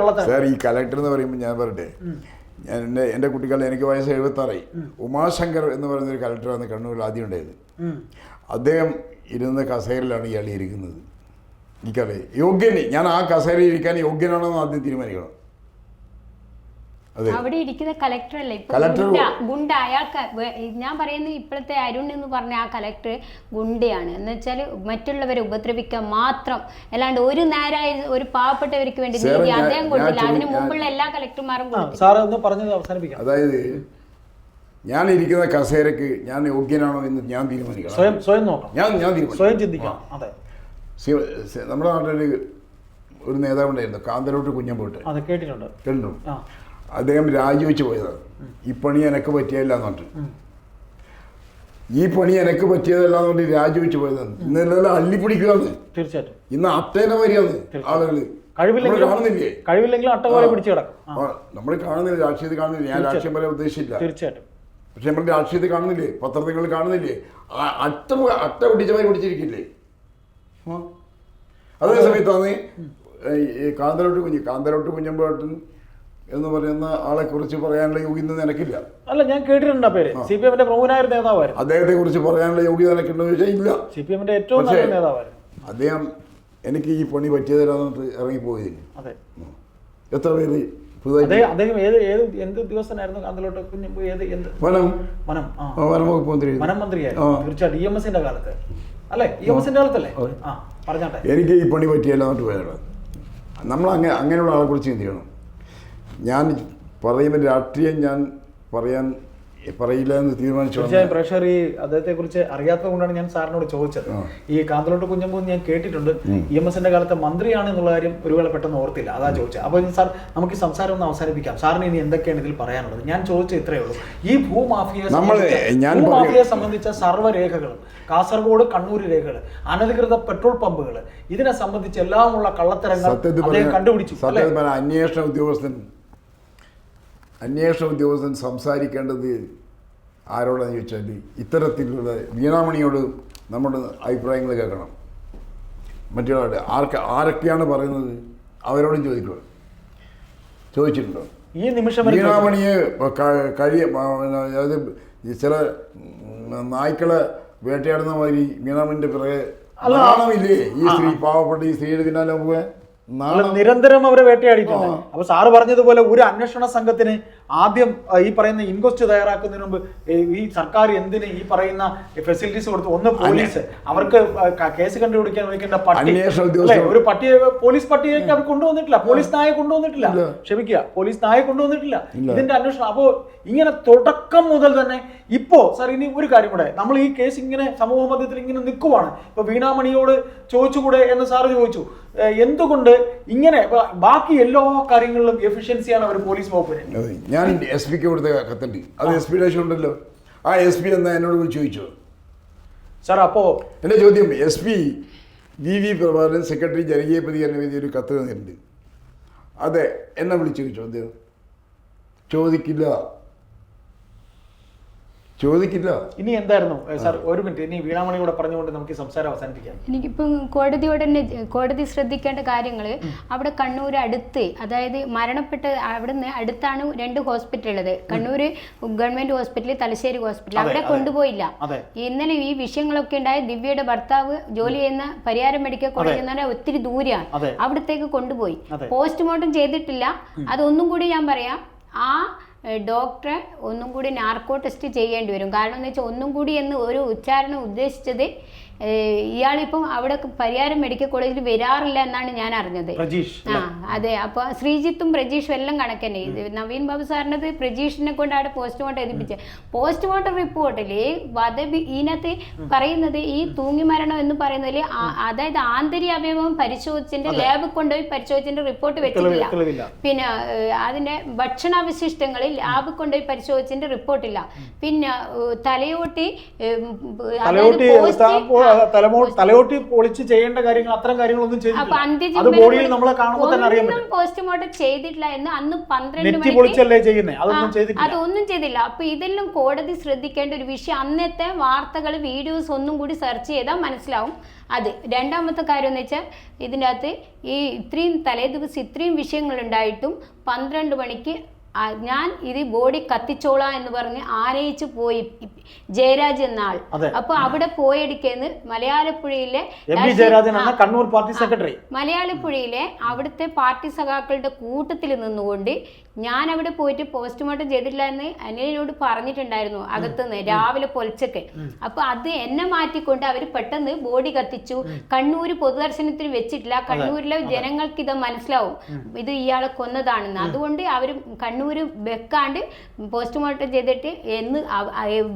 കള്ളത്തരം. സാർ ഈ കളക്ടർ എന്ന് പറയുമ്പോൾ ഞാൻ പറയട്ടെ. ഞാൻ എന്റെ എന്റെ കുട്ടിക്കാലം എനിക്ക് വയസ്സ് എഴുപത്താറായി. ഉമാശങ്കർ എന്ന് പറയുന്ന ഒരു കളക്ടറാണ് കണ്ണൂരിൽ ആദ്യം ഉണ്ടായത്. അദ്ദേഹം ഇരുന്ന കസേരയിലാണ് ഇയാൾ ഇരിക്കുന്നത്. എനിക്കറിയാം. യോഗ്യന്. ഞാൻ ആ കസേരയിൽ ഇരിക്കാൻ യോഗ്യനാണെന്ന് ആദ്യം തീരുമാനിക്കണം. അതെ. അവിടെ ഇരിക്കുന്ന കലക്ടർ അല്ലേ? ഇപ്പൊ ഗുണ്ട അയാൾക്ക് ഞാൻ പറയുന്നത് ഇപ്പോഴത്തെ അരുൺ എന്ന് പറഞ്ഞ ആ കലക്ടർ ഗുണ്ടയാണ്. എന്ന് വെച്ചാൽ മറ്റുള്ളവരെ ഉപദ്രവിക്കാൻ മാത്രം. അല്ലാണ്ട് ഒരു നേരായ ഒരു പാവപ്പെട്ടവർക്ക് വേണ്ടി അദ്ദേഹം കൊടുത്തില്ല. അതിന് മുമ്പുള്ള എല്ലാ കലക്ടർമാരും സാറ് ഒന്ന് പറഞ്ഞത് അവസാനിപ്പിക്കാം. അതായത് ഞാൻ ഇരിക്കുന്ന കസേരക്ക് ഞാൻ യോഗ്യനാണോ എന്ന് ഞാൻ തീരുമാനിക്കണം. സ്വയം സ്വയം നോക്കണം. ഞാൻ ഞാൻ തീരുമാനിക്കണം. സ്വയം ചിന്തിക്കണം. അതെ. നമ്മുടെ നാട്ടിൽ ഒരു നേതാവുണ്ടായിരുന്നു കാന്തരോട്ട് കുഞ്ഞമ്പോട്ട്. പോയിട്ട് കേട്ടിട്ടുണ്ട്. കേട്ടിട്ടുണ്ട്. അദ്ദേഹം രാജിവെച്ച് പോയതാണ് ഈ പണി എനക്ക് പറ്റിയല്ല എന്ന് പറഞ്ഞിട്ട്. ഈ പണി എനക്ക് പറ്റിയതല്ല എന്ന് രാജിവെച്ച് പോയതാണ് ഇന്നെല്ലാം അള്ളിപ്പിടിക്കുകയാണ്. തീർച്ചയായിട്ടും. ഇന്ന് അത്തേനെ വരികയാണ് ആളുകൾ കാണുന്നില്ലേ? കഴിവില്ലെങ്കിലും നമ്മൾ കാണുന്നില്ല രാഷ്ട്രീയത്തിൽ കാണുന്നില്ല. ഞാൻ രാഷ്ട്രീയം പോലെ ഉദ്ദേശിച്ചില്ല. തീർച്ചയായിട്ടും. പക്ഷെ നമ്മൾ രാഷ്ട്രീയത്തിൽ കാണുന്നില്ലേ? പത്രത്തിൽ കാണുന്നില്ലേ? അട്ട അട്ട പിടിച്ചവരെ പിടിച്ചിരിക്കില്ലേ അതേ സമയത്താണ് ഈ കാന്തലോട്ട് കുഞ്ഞ് കാന്തലോട്ട് കുഞ്ഞമ്പേട്ടൻ എന്ന് പറയുന്ന ആളെ കുറിച്ച് പറയാനുള്ള യോഗ്യത നിനക്കില്ല. അല്ല ഞാൻ കേട്ടിട്ടുണ്ട് പേര്. സി പി എമ്മിന്റെ പ്രമുഖനായ ഒരു നേതാവായിരുന്നു. അദ്ദേഹത്തെ കുറിച്ച് പറയാനുള്ള യോഗ്യത നിനക്കുണ്ടോ ചോദിച്ചാൽ ഇല്ല. സി പി എമ്മിന്റെ ഏറ്റവും നല്ല നേതാവായിരുന്നു. അദ്ദേഹം എനിക്ക് ഈ പണി പറ്റിയതരാന്നിട്ട് ഇറങ്ങിപ്പോയതിന് അതെ. എത്ര പേര്? അദ്ദേഹം ഏത് ഏത് എന്ത് ഉദ്യോഗസ്ഥനായിരുന്നു കാന്തലോട്ട്? കുഞ്ഞ് ഏത് എന്ത്? വനം. മന്ത്രി വനം മന്ത്രിയായിരുന്നു ആ. തീർച്ചയായിട്ടും ഇ എം എസിന്റെ കാലത്ത്. അല്ലേ? ഇ എം എസിന്റെ കാലത്തല്ലേ? ആ പറഞ്ഞാട്ടെ. എനിക്ക് ഈ പണി പറ്റിയല്ല എന്നിട്ട് പോയാണ് നമ്മൾ അങ്ങനെ അങ്ങനെയുള്ള ആളെ കുറിച്ച് ചിന്തിക്കണം. ഞാൻ പറയുമ്പോൾ രാഷ്ട്രീയം ഞാൻ പറയാൻ പറയില്ല എന്ന് തീരുമാനിച്ചു തീർച്ചയായും പ്രഷർ ഈ അദ്ദേഹത്തെ കുറിച്ച് അറിയാത്തത് കൊണ്ടാണ് ഞാൻ സാറിനോട് ചോദിച്ചത്. ഈ കാന്തലോട്ട് കുഞ്ഞമ്പൂ ഞാൻ കേട്ടിട്ടുണ്ട്. ഇ എം എസിന്റെ കാലത്തെ മന്ത്രിയാണ് എന്നുള്ള കാര്യം ഒരു വേള പെട്ടെന്ന് ഓർത്തില്ല. അതാ ചോദിച്ചത്. അപ്പോൾ സാർ നമുക്ക് ഈ സംസാരം ഒന്ന് അവസാനിപ്പിക്കാം. സാറിന് ഇനി എന്തൊക്കെയാണ് ഇതിൽ പറയാനുള്ളത്? ഞാൻ ചോദിച്ച ഇത്രയേ ഉള്ളൂ. ഈ ഭൂമാഫിയെ ഭൂമാഫിയെ. സംബന്ധിച്ച സർവരേഖകളും കാസർഗോഡ് കണ്ണൂർ രേഖകൾ അനധികൃത പെട്രോൾ പമ്പുകൾ ഇതിനെ സംബന്ധിച്ച് എല്ലാമുള്ള കള്ളത്തരങ്ങൾ കണ്ടുപിടിച്ചു അന്വേഷണ ഉദ്യോഗസ്ഥൻ അന്വേഷണ ഉദ്യോഗസ്ഥൻ സംസാരിക്കേണ്ടത് ആരോടാന്ന് ചോദിച്ചാൽ ഇത്തരത്തിലുള്ള വീണാമണിയോട് നമ്മുടെ അഭിപ്രായങ്ങൾ കേൾക്കണം. മറ്റൊരാളുടെ ആർക്ക് ആരൊക്കെയാണ് പറയുന്നത്? അവരോടും ചോദിക്കുക. ചോദിച്ചിട്ടുണ്ടോ? ഈ നിമിഷം. വീണാമണിയെ കഴിയ അതായത് ചില നായ്ക്കളെ വേട്ടയാടുന്ന മാതിരി വീണാമണിന്റെ പിറകെ. നാണമില്ലേ? ഈ സ്ത്രീ പാവപ്പെട്ട ഈ സ്ത്രീയുടെ പിന്നാലെ പോകാൻ നിരന്തരം അവരെ വേട്ടയാടിയിട്ടുണ്ട്. അപ്പൊ സാറ് പറഞ്ഞതുപോലെ ഒരു അന്വേഷണ സംഘത്തിന് ആദ്യം ഈ പറയുന്ന ഇൻക്വസ്റ്റ് തയ്യാറാക്കുന്നതിന് മുമ്പ് ഈ സർക്കാർ എന്തിന് ഈ പറയുന്ന ഫെസിലിറ്റീസ് കൊടുത്തു? ഒന്ന് പോലീസ്. അവർക്ക് കേസ് കണ്ടുപിടിക്കാൻ വയ്ക്കേണ്ട പട്ടി ഒരു പട്ടിയെ പോലീസ് പട്ടിയേക്ക് അവർ കൊണ്ടുവന്നിട്ടില്ല. പോലീസ് നായെ കൊണ്ടുവന്നിട്ടില്ല. ക്ഷമിക്കുക. പോലീസ് നായെ കൊണ്ടുവന്നിട്ടില്ല. ഇതിന്റെ അന്വേഷണം. അപ്പോ ഇങ്ങനെ തുടക്കം മുതൽ തന്നെ ഇപ്പോ സാർ ഇനി ഒരു കാര്യം കൂടെ. നമ്മൾ ഈ കേസ് ഇങ്ങനെ സമൂഹ മധ്യത്തിൽ ഇങ്ങനെ നിൽക്കുവാണ്. ഇപ്പൊ വീണാമണിയോട് ചോദിച്ചുകൂടെ എന്ന് സാറ് ചോദിച്ചു. എന്തുകൊണ്ട് ഇങ്ങനെ ബാക്കി എല്ലാ കാര്യങ്ങളിലും എഫിഷ്യൻസിയാണ് അവർ പോലീസ് വകുപ്പിന്. ഞാൻ എസ് പിക്ക് കൊടുത്ത കത്തുണ്ട്. അത് എസ് പിയുടെ ഉണ്ടല്ലോ. ആ എസ് പി എന്നാ എന്നോട് കൂടി ചോദിച്ചു? സാർ അപ്പോ എന്റെ ചോദ്യം S P V V Prabhakaran secretary ജനകീയ പ്രതികരണ വേദി ഒരു കത്ത് തന്നിട്ടുണ്ട്. അതെ എന്നെ വിളിച്ചു ചോദ്യം? ചോദിക്കില്ല. ചോദിക്കില്ല. ഇനി എന്തായിരുന്നു? സാർ ഒരു മിനിറ്റ്. ഇനി വീണാമണി കൂടെ പറഞ്ഞുകൊണ്ട് നമുക്ക് ഈ സംസാരം അവസാനിപ്പിക്കാം. എനിക്കിപ്പം കോടതിയോട് തന്നെ കോടതി ശ്രദ്ധിക്കേണ്ട കാര്യങ്ങൾ അവിടെ കണ്ണൂർ അടുത്ത് അതായത് മരണപ്പെട്ട അവിടുന്ന് അടുത്താണ് രണ്ട് ഹോസ്പിറ്റൽ ഉള്ളത് Kannur government hospital Thalassery hospital അവിടെ കൊണ്ടുപോയില്ല. ഇന്നലെ ഈ വിഷയങ്ങളൊക്കെ ഉണ്ടായ ദിവ്യയുടെ ഭർത്താവ് ജോലി ചെയ്യുന്ന പരിയാരം മെഡിക്കൽ കോളേജ് എന്ന് പറഞ്ഞാൽ ഒത്തിരി ദൂരെയാണ്. അവിടത്തേക്ക് കൊണ്ടുപോയി. പോസ്റ്റ്മോർട്ടം ചെയ്തിട്ടില്ല. അതൊന്നും കൂടി ഞാൻ പറയാം. ആ ഡോക്ടറെ ഒന്നും കൂടി നാർക്കോ ടെസ്റ്റ് ചെയ്യേണ്ടി വരും. കാരണം എന്ന് വെച്ചാൽ ഒന്നും കൂടി എന്ന് ഒരു ഉച്ചാരണം ഉദ്ദേശിച്ചത് ഇയാളിപ്പം അവിടെ പരിയാരം മെഡിക്കൽ കോളേജിൽ വരാറില്ല എന്നാണ് ഞാൻ അറിഞ്ഞത്. ആ അതെ. അപ്പൊ ശ്രീജിത്തും പ്രജീഷും എല്ലാം കണക്കന്നെ. ഇത് നവീൻ ബാബു സാറിനത് പ്രജീഷിനെ കൊണ്ടാണ് പോസ്റ്റ്മോർട്ടം എഴുതിപ്പിച്ചത് പോസ്റ്റ്മോർട്ടം റിപ്പോർട്ടിൽ വധവി ഇതിനകത്ത് പറയുന്നത് ഈ തൂങ്ങി മരണം എന്ന് പറയുന്നതിൽ അതായത് ആന്തരിക അവയവം പരിശോധിച്ചതിന്റെ ലാബ് കൊണ്ടുപോയി പരിശോധിച്ചതിന്റെ റിപ്പോർട്ട് വെച്ചിട്ടില്ല. പിന്നെ അതിന്റെ ഭക്ഷണാവശിഷ്ടങ്ങളിൽ ലാബ് കൊണ്ടുപോയി പരിശോധിച്ചതിന്റെ റിപ്പോർട്ടില്ല. പിന്നെ തലയോട്ടി അതായത് തലയോട്ടി post- ത- പോ- തലമോ തലയോട്ടി പൊളിച്ച് ചെയ്യേണ്ട കാര്യങ്ങൾ അത്തരം കാര്യങ്ങളൊന്നും ചെയ്തിട്ടില്ല. അത് ബോഡിയിൽ നമ്മളെ കാണുമ്പോൾ തന്നെ അറിയാൻ പറ്റും. പോസ്റ്റ്മോർട്ടം ചെയ്തിട്ടില്ല എന്ന് അന്ന് പന്ത്രണ്ട് പൊളിച്ചല്ലേ ചെയ്യുന്നേ? അതൊന്നും ചെയ്തിട്ടില്ല. അതൊന്നും ചെയ്തില്ല. അപ്പൊ ഇതെല്ലാം കോടതി ശ്രദ്ധിക്കേണ്ട ഒരു വിഷയം അന്നത്തെ വാർത്തകൾ വീഡിയോസ് ഒന്നും കൂടി സെർച്ച് ചെയ്താൽ മനസ്സിലാവും. അത് രണ്ടാമത്തെ കാര്യം എന്ന് വെച്ചാൽ ഇതിന്റെ അകത്ത് ഈ ഇത്രയും തലേ ദിവസം ഇത്രയും വിഷയങ്ങൾ ഉണ്ടായിട്ടും പന്ത്രണ്ട് മണിക്ക് ഞാൻ ഇത് ബോഡി കത്തിച്ചോളാം എന്ന് പറഞ്ഞ് ആനയിച്ചു പോയി ജയരാജ് എന്ന ആൾ അപ്പൊ അവിടെ പോയടിക്കെന്ന് മലയാളപ്പുഴയിലെ കണ്ണൂർ പാർട്ടി സെക്രട്ടറി. മലയാളപ്പുഴയിലെ അവിടുത്തെ പാർട്ടി സഖാക്കളുടെ കൂട്ടത്തിൽ നിന്നുകൊണ്ട് ഞാൻ അവിടെ പോയിട്ട് പോസ്റ്റ്മോർട്ടം ചെയ്തിട്ടില്ല എന്ന് അനിലിനോട് പറഞ്ഞിട്ടുണ്ടായിരുന്നു അകത്തുനിന്ന് രാവിലെ പൊലിച്ചൊക്കെ അപ്പൊ അത് എന്നെ മാറ്റിക്കൊണ്ട് അവർ പെട്ടെന്ന് ബോഡി കത്തിച്ചു. കണ്ണൂര് പൊതുദർശനത്തിന് വെച്ചിട്ടില്ല. കണ്ണൂരിലെ ജനങ്ങൾക്ക് ഇത് മനസ്സിലാവും. ഇത് ഇയാളെ കൊന്നതാണെന്ന്. അതുകൊണ്ട് അവർ കണ്ണൂര് വെക്കാണ്ട് പോസ്റ്റ്മോർട്ടം ചെയ്തിട്ട് എന്ന്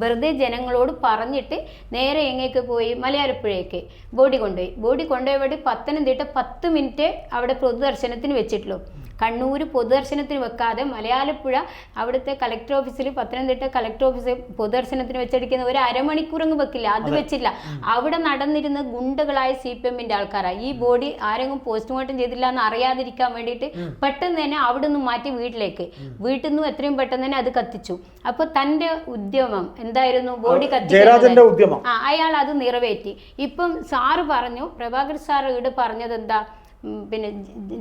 വെറുതെ ജനങ്ങളോട് പറഞ്ഞിട്ട് നേരെ എങ്ങേക്ക് പോയി? മലയാളപ്പുഴയ്ക്ക് ബോഡി കൊണ്ടുപോയി. ബോഡി കൊണ്ടുപോയി പത്തനംതിട്ട പത്ത് മിനിറ്റ് അവിടെ പൊതുദർശനത്തിന് വെച്ചിട്ടുള്ളൂ. കണ്ണൂർ പൊതുദർശനത്തിന് വെക്കാതെ മലയാളപ്പുഴ അവിടുത്തെ കളക്ടർ ഓഫീസിൽ പത്തനംതിട്ട കളക്ടർ ഓഫീസിൽ പൊതുദർശനത്തിന് വെച്ചടിക്കുന്ന ഒരു അരമണിക്കൂറങ്ങ് വെക്കില്ല. അത് വെച്ചില്ല. അവിടെ നടന്നിരുന്ന ഗുണ്ടകളായ സി പി എമ്മിന്റെ ആൾക്കാരാണ് ഈ ബോഡി ആരെങ്കിലും പോസ്റ്റ്മോർട്ടം ചെയ്തില്ല എന്ന് അറിയാതിരിക്കാൻ വേണ്ടിയിട്ട് പെട്ടെന്ന് തന്നെ അവിടെ നിന്ന് മാറ്റി വീട്ടിലേക്ക്. വീട്ടിൽ നിന്നും എത്രയും പെട്ടെന്ന് തന്നെ അത് കത്തിച്ചു. അപ്പൊ തന്റെ ഉദ്യമം എന്തായിരുന്നു? ബോഡി കത്തിച്ചു ആ അയാൾ അത് നിറവേറ്റി. ഇപ്പം സാറ് പറഞ്ഞു പ്രഭാകർ സാർ ഇവിടെ പറഞ്ഞത് എന്താ പിന്നെ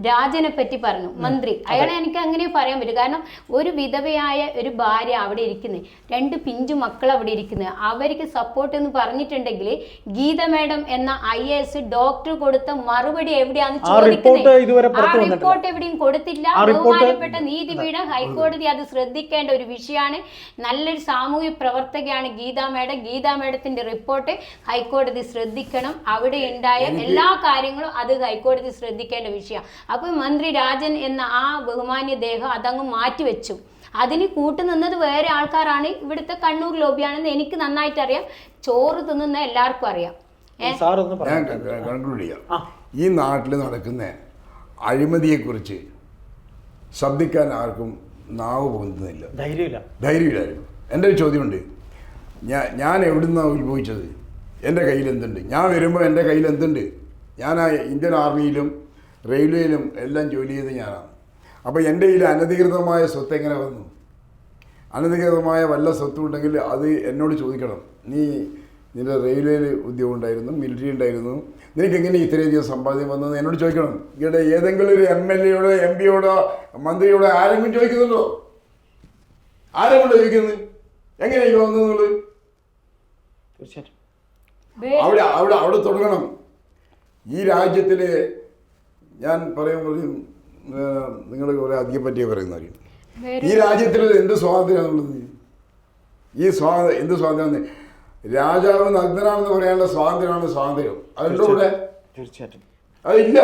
രാജനെ പറ്റി പറഞ്ഞു മന്ത്രി. അയാളെ എനിക്ക് അങ്ങനെ പറയാൻ പറ്റും. കാരണം ഒരു വിധവയായ ഒരു ഭാര്യ അവിടെ ഇരിക്കുന്നത് രണ്ട് പിഞ്ചു മക്കൾ അവിടെ ഇരിക്കുന്നത് അവർക്ക് സപ്പോർട്ട് എന്ന് പറഞ്ഞിട്ടുണ്ടെങ്കിൽ ഗീത മേഡം എന്ന ഐ എ എസ് ഡോക്ടർ കൊടുത്ത മറുപടി എവിടെയാന്ന് ആ റിപ്പോർട്ട് ഇതുവരെ ആ റിപ്പോർട്ട് എവിടെയും കൊടുത്തില്ല. ബഹുമാനപ്പെട്ട നീതിപീഠം ഹൈക്കോടതി അത് ശ്രദ്ധിക്കേണ്ട ഒരു വിഷയമാണ്. നല്ലൊരു സാമൂഹ്യ പ്രവർത്തകയാണ് ഗീതാ മേഡം. ഗീതാ മേഡത്തിന്റെ റിപ്പോർട്ട് ഹൈക്കോടതി ശ്രദ്ധിക്കണം. അവിടെ ഉണ്ടായ എല്ലാ കാര്യങ്ങളും അത് ഹൈക്കോടതി ശ്രദ്ധിക്കണം ശ്രദ്ധിക്കേണ്ട വിഷയം. അപ്പോൾ മന്ത്രി രാജൻ എന്ന ആ ബഹുമാന്യ ദേഹം അതങ്ങ് മാറ്റിവെച്ചു. അതിന് കൂട്ടുനിന്നത് വേറെ ആൾക്കാരാണ് ഇവിടുത്തെ കണ്ണൂർ ലോബിയാണെന്ന് എനിക്ക് നന്നായിട്ട് അറിയാം. ചോറ് തിന്നുന്ന എല്ലാവർക്കും അറിയാം. ഏ? ഒന്ന് ഞാൻ കൺക്ലൂഡ് ചെയ്യാം. ഈ നാട്ടിൽ നടക്കുന്ന അഴിമതിയെക്കുറിച്ച് ശബ്ദിക്കാൻ ആർക്കും നാവ് പൊന്തുന്നില്ല. ധൈര്യമില്ല. ധൈര്യമില്ലായിരുന്നു. എന്റെ ഒരു ചോദ്യമുണ്ട്. ഞാൻ ഞാൻ എവിടുന്നാണ് ഉത്ഭവിച്ചത്? എന്റെ കയ്യിൽ എന്തുണ്ട് ഞാൻ വരുമ്പോൾ എന്റെ കയ്യിൽ എന്തുണ്ട് ഞാൻ ഇന്ത്യൻ ആർമിയിലും റെയിൽവേയിലും എല്ലാം ജോലി ചെയ്ത് ഞാനാണ്. അപ്പോൾ എന്റെ കയ്യിൽ അനധികൃതമായ സ്വത്ത് എങ്ങനെ വന്നു? അനധികൃതമായ വല്ല സ്വത്തും ഉണ്ടെങ്കിൽ അത് എന്നോട് ചോദിക്കണം. നീ നിന്റെ റെയിൽവേയിൽ ഉദ്യോഗം ഉണ്ടായിരുന്നു മിലിറ്ററി ഉണ്ടായിരുന്നു. നിനക്ക് എങ്ങനെ ഇത്രയധികം സമ്പാദ്യം വന്നത്? എന്നോട് ചോദിക്കണം. ഇവിടെ ഏതെങ്കിലും ഒരു എം എൽ എയോടോ എം പിയോടോ മന്ത്രിയോടോ ആരെങ്കിലും ചോദിക്കുന്നുണ്ടോ? ആരെങ്കിലും ചോദിക്കുന്നത് എങ്ങനെയാണ് വന്നത് വന്നതെന്നുള്ളത്? തീർച്ചയായിട്ടും. അവിടെ അവിടെ അവിടെ തുടങ്ങണം. ഈ രാജ്യത്തിൽ ഞാൻ പറയുമ്പോഴും പറയും നിങ്ങൾ കുറേ അധികം പറ്റിയ പറയുന്നറിയും ഈ രാജ്യത്തിൽ എന്ത് സ്വാതന്ത്ര്യമാണുള്ളത്? ഈ സ്വാതന്ത്ര്യം എന്ത് സ്വാതന്ത്ര്യം രാജാവ് നഗ്നനാണെന്ന് പറയാനുള്ള സ്വാതന്ത്ര്യമാണ് സ്വാതന്ത്ര്യം. അതിന്റെ കൂടെ തീർച്ചയായിട്ടും. അതില്ല.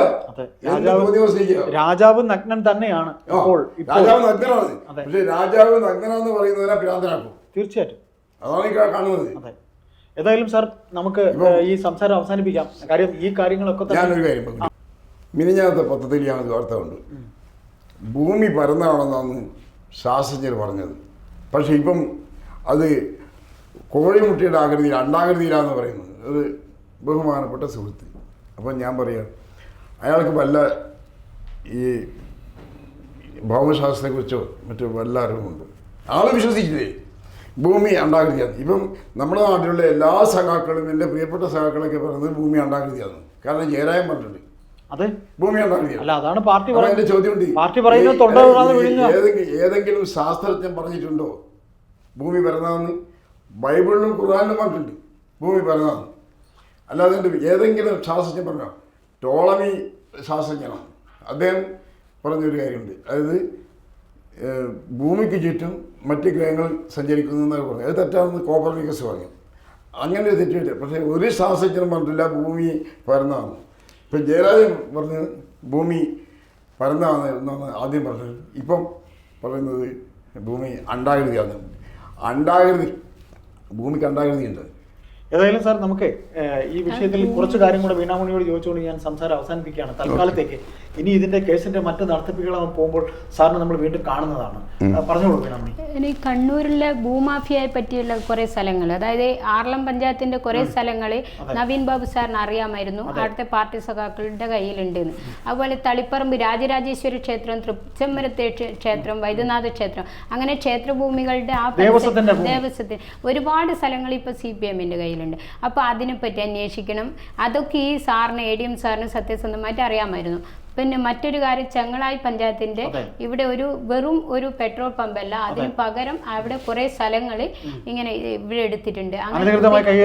രാജാവ് നഗ്നൻ തന്നെയാണ് രാജാവ് നഗ്നനാണ്. അതെ. പക്ഷെ രാജാവ് നഗ്നനാന്ന് പറയുന്നതിനെ ഭ്രാന്തനാക്കും തീർച്ചയായിട്ടും. അതാണ് കാണുന്നത്. അതെ. ഏതായാലും സാർ നമുക്ക് ഈ സംസാരം അവസാനിപ്പിക്കാം. കാര്യം ഈ കാര്യങ്ങളൊക്കെ ഞാനൊരു കാര്യം പറഞ്ഞു. മിനിഞ്ഞാത്ത പത്രത്തിൽ ഞാൻ ഒരു വാർത്ത ഭൂമി പരന്നാണെന്നാണ് ശാസ്ത്രജ്ഞർ പറഞ്ഞത്. പക്ഷെ ഇപ്പം അത് കോഴിമുട്ടിയുടെ ആകൃതിയിൽ അണ്ടാകൃതിയിലാന്ന് പറയുന്നത്. അത് ബഹുമാനപ്പെട്ട സുഹൃത്ത്. അപ്പം ഞാൻ പറയാം അയാൾക്ക് വല്ല ഈ ഭൗമശാസ്ത്രത്തെക്കുറിച്ചോ മറ്റോ വല്ല അറിവുമുണ്ട് ആൾ വിശ്വസിക്കില്ലേ? ഭൂമി അണ്ടാകൃതിയാണ് ഇപ്പം നമ്മുടെ നാട്ടിലുള്ള എല്ലാ സഖാക്കളും എന്റെ പ്രിയപ്പെട്ട സഖാക്കളൊക്കെ പറയുന്നത് ഭൂമി അണ്ടാകൃതിയാണ് കാരണം ജയരായം പറഞ്ഞിട്ടുണ്ട്. അതെ? ഭൂമി അണ്ടാകൃതിയാണ് അതാണ് പാർട്ടി പറയുന്നത്. പാർട്ടി പറയുന്നത് ഏതെങ്കിലും ശാസ്ത്രജ്ഞൻ പറഞ്ഞിട്ടുണ്ടോ? ഭൂമി പരന്നാന്ന് ബൈബിളിലും ഖുർആാനിലും പറഞ്ഞിട്ടുണ്ട്. ഭൂമി പരന്നാന്ന് അല്ലാതെ ഏതെങ്കിലും ശാസ്ത്രജ്ഞൻ പറഞ്ഞോ? ടോളമി ശാസ്ത്രജ്ഞനാണ്. അദ്ദേഹം പറഞ്ഞൊരു കാര്യമുണ്ട്. അതായത് ഭൂമിക്ക് ചുറ്റും മറ്റ് ഗ്രഹങ്ങൾ സഞ്ചരിക്കുന്നു എന്നൊക്കെ പറഞ്ഞു അത് തെറ്റാണെന്ന് കോപ്പർനിക്കസ് പറഞ്ഞു. അങ്ങനെ ഒരു തെറ്റില്ല പക്ഷേ ഒരു ശാസ്ത്രജ്ഞനും പറഞ്ഞിട്ടില്ല ഭൂമി പരന്നതാണ്. ഇപ്പം ജയരാജൻ പറഞ്ഞത് ഭൂമി പരന്നതാണ് എന്നാണ് ആദ്യം പറഞ്ഞത്. ഇപ്പം പറയുന്നത് ഭൂമി അണ്ടാകൃതിയാണ് അണ്ടാകൃതി ഭൂമിക്ക് അണ്ടാകൃതി ഉണ്ട് ഏതായാലും സാർ നമുക്ക് ഈ വിഷയത്തിൽ കുറച്ച് കാര്യം കൂടെ വീണാമണിയോട് ചോദിച്ചുകൊണ്ട് ഞാൻ സംസാരം അവസാനിപ്പിക്കുകയാണ്. തൽക്കാലത്തേക്ക് ഇനി ഇതിന്റെ കേസിന്റെ മറ്റ് നടത്തിപ്പുകളാകും പോകുമ്പോൾ സാറിന് നമ്മൾ വീണ്ടും കാണുന്നതാണ്. പറഞ്ഞോളൂ ഇനി കണ്ണൂരിലെ ഭൂമാഫിയയെ പറ്റിയുള്ള കുറെ സ്ഥലങ്ങൾ അതായത് ആർളം പഞ്ചായത്തിന്റെ കുറെ സ്ഥലങ്ങൾ നവീൻ ബാബു സാറിന് അറിയാമായിരുന്നു. അവിടുത്തെ പാർട്ടി സഖാക്കളുടെ കയ്യിലുണ്ട് അതുപോലെ തളിപ്പറമ്പ് രാജരാജേശ്വരി ക്ഷേത്രം തൃച്ചമ്പരത്തെ ക്ഷേത്രം വൈദ്യനാഥ ക്ഷേത്രം അങ്ങനെ ക്ഷേത്രഭൂമികളുടെ ആ. ദേവസ്വത്തിന് ഒരുപാട് സ്ഥലങ്ങൾ ഇപ്പൊ സി പി എമ്മിന്റെ കയ്യിലുണ്ട്. അപ്പൊ അതിനെപ്പറ്റി അന്വേഷിക്കണം. അതൊക്കെ ഈ സാറിന് എ ഡി എം സാറിന് സത്യസന്ധമായിട്ട് അറിയാമായിരുന്നു. പിന്നെ മറ്റൊരു കാര്യം ചെങ്ങളായി പഞ്ചായത്തിന്റെ ഇവിടെ ഒരു വെറും ഒരു പെട്രോൾ പമ്പല്ല. അതിന് പകരം അവിടെ കുറെ സ്ഥലങ്ങൾ ഇങ്ങനെ ഇവിടെ എടുത്തിട്ടുണ്ട്. അങ്ങനെ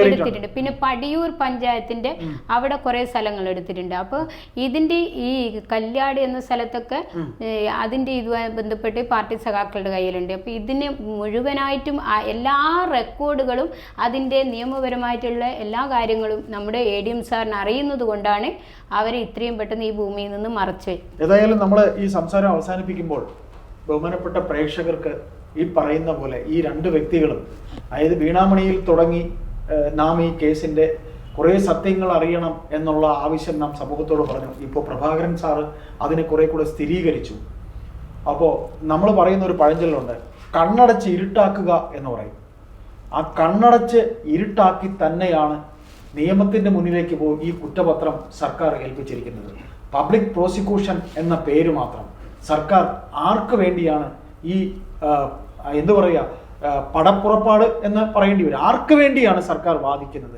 എടുത്തിട്ടുണ്ട്. പിന്നെ പടിയൂർ പഞ്ചായത്തിന്റെ അവിടെ കുറെ സ്ഥലങ്ങൾ എടുത്തിട്ടുണ്ട്. അപ്പോൾ ഇതിന്റെ ഈ കല്യാട് എന്ന സ്ഥലത്തൊക്കെ അതിന്റെ ഇതുമായി ബന്ധപ്പെട്ട് പാർട്ടി സഖാക്കളുടെ കയ്യിലുണ്ട്. അപ്പോൾ ഇതിന് മുഴുവനായിട്ടും എല്ലാ റെക്കോർഡുകളും അതിന്റെ നിയമപരമായിട്ടുള്ള എല്ലാ കാര്യങ്ങളും നമ്മുടെ എ ഡി എം സാറിന് അറിയുന്നത് കൊണ്ടാണ് അവരെ ഇത്രയും പെട്ടെന്ന് ഈ ഭൂമിയിൽ നിന്ന് മറച്ചു ഏതായാലും നമ്മൾ ഈ സംസാരം അവസാനിപ്പിക്കുമ്പോൾ ബഹുമാനപ്പെട്ട പ്രേക്ഷകർക്ക് ഈ പറയുന്ന പോലെ ഈ രണ്ട് വ്യക്തികളും അതായത് വീണാമണിയിൽ തുടങ്ങി നാം ഈ കേസിന്റെ കുറേ സത്യങ്ങൾ അറിയണം എന്നുള്ള ആവശ്യം നാം സമൂഹത്തോട് പറഞ്ഞു. ഇപ്പോൾ പ്രഭാകരൻ സാറ് അതിനെ കുറെ കൂടെ സ്ഥിരീകരിച്ചു. അപ്പോൾ നമ്മൾ പറയുന്ന ഒരു പഴഞ്ചൊല്ലുണ്ട് കണ്ണടച്ച് ഇരുട്ടാക്കുക എന്ന് പറയും. ആ കണ്ണടച്ച് ഇരുട്ടാക്കി തന്നെയാണ് നിയമത്തിന്റെ മുന്നിലേക്ക് പോയി ഈ കുറ്റപത്രം സർക്കാർ ഏൽപ്പിച്ചിരിക്കുന്നത്. പബ്ലിക് പ്രോസിക്യൂഷൻ എന്ന പേര് മാത്രം. സർക്കാർ ആർക്ക് വേണ്ടിയാണ് ഈ എന്തു പറയുക പടപ്പുറപ്പാട് എന്ന് പറയേണ്ടി വരും. ആർക്ക് വേണ്ടിയാണ് സർക്കാർ വാദിക്കുന്നത്?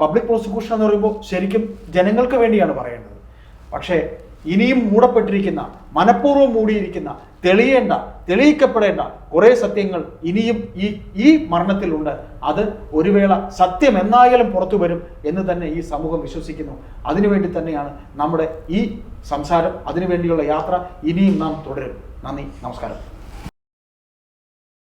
പബ്ലിക് പ്രോസിക്യൂഷൻ എന്ന് പറയുമ്പോൾ ശരിക്കും ജനങ്ങൾക്ക് വേണ്ടിയാണ് പറയേണ്ടത്. പക്ഷേ ഇനിയും മൂടപ്പെട്ടിരിക്കുന്ന മനഃപൂർവം മൂടിയിരിക്കുന്ന തെളിയേണ്ട തെളിയിക്കപ്പെടേണ്ട കുറേ സത്യങ്ങൾ ഇനിയും ഈ ഈ മരണത്തിലുണ്ട്. അത് ഒരു വേള സത്യം എന്നായാലും പുറത്തു വരും എന്ന് തന്നെ ഈ സമൂഹം വിശ്വസിക്കുന്നു. അതിനുവേണ്ടി തന്നെയാണ് നമ്മുടെ ഈ സംസാരം അതിനുവേണ്ടിയുള്ള യാത്ര ഇനിയും നാം തുടരും. നന്ദി നമസ്കാരം.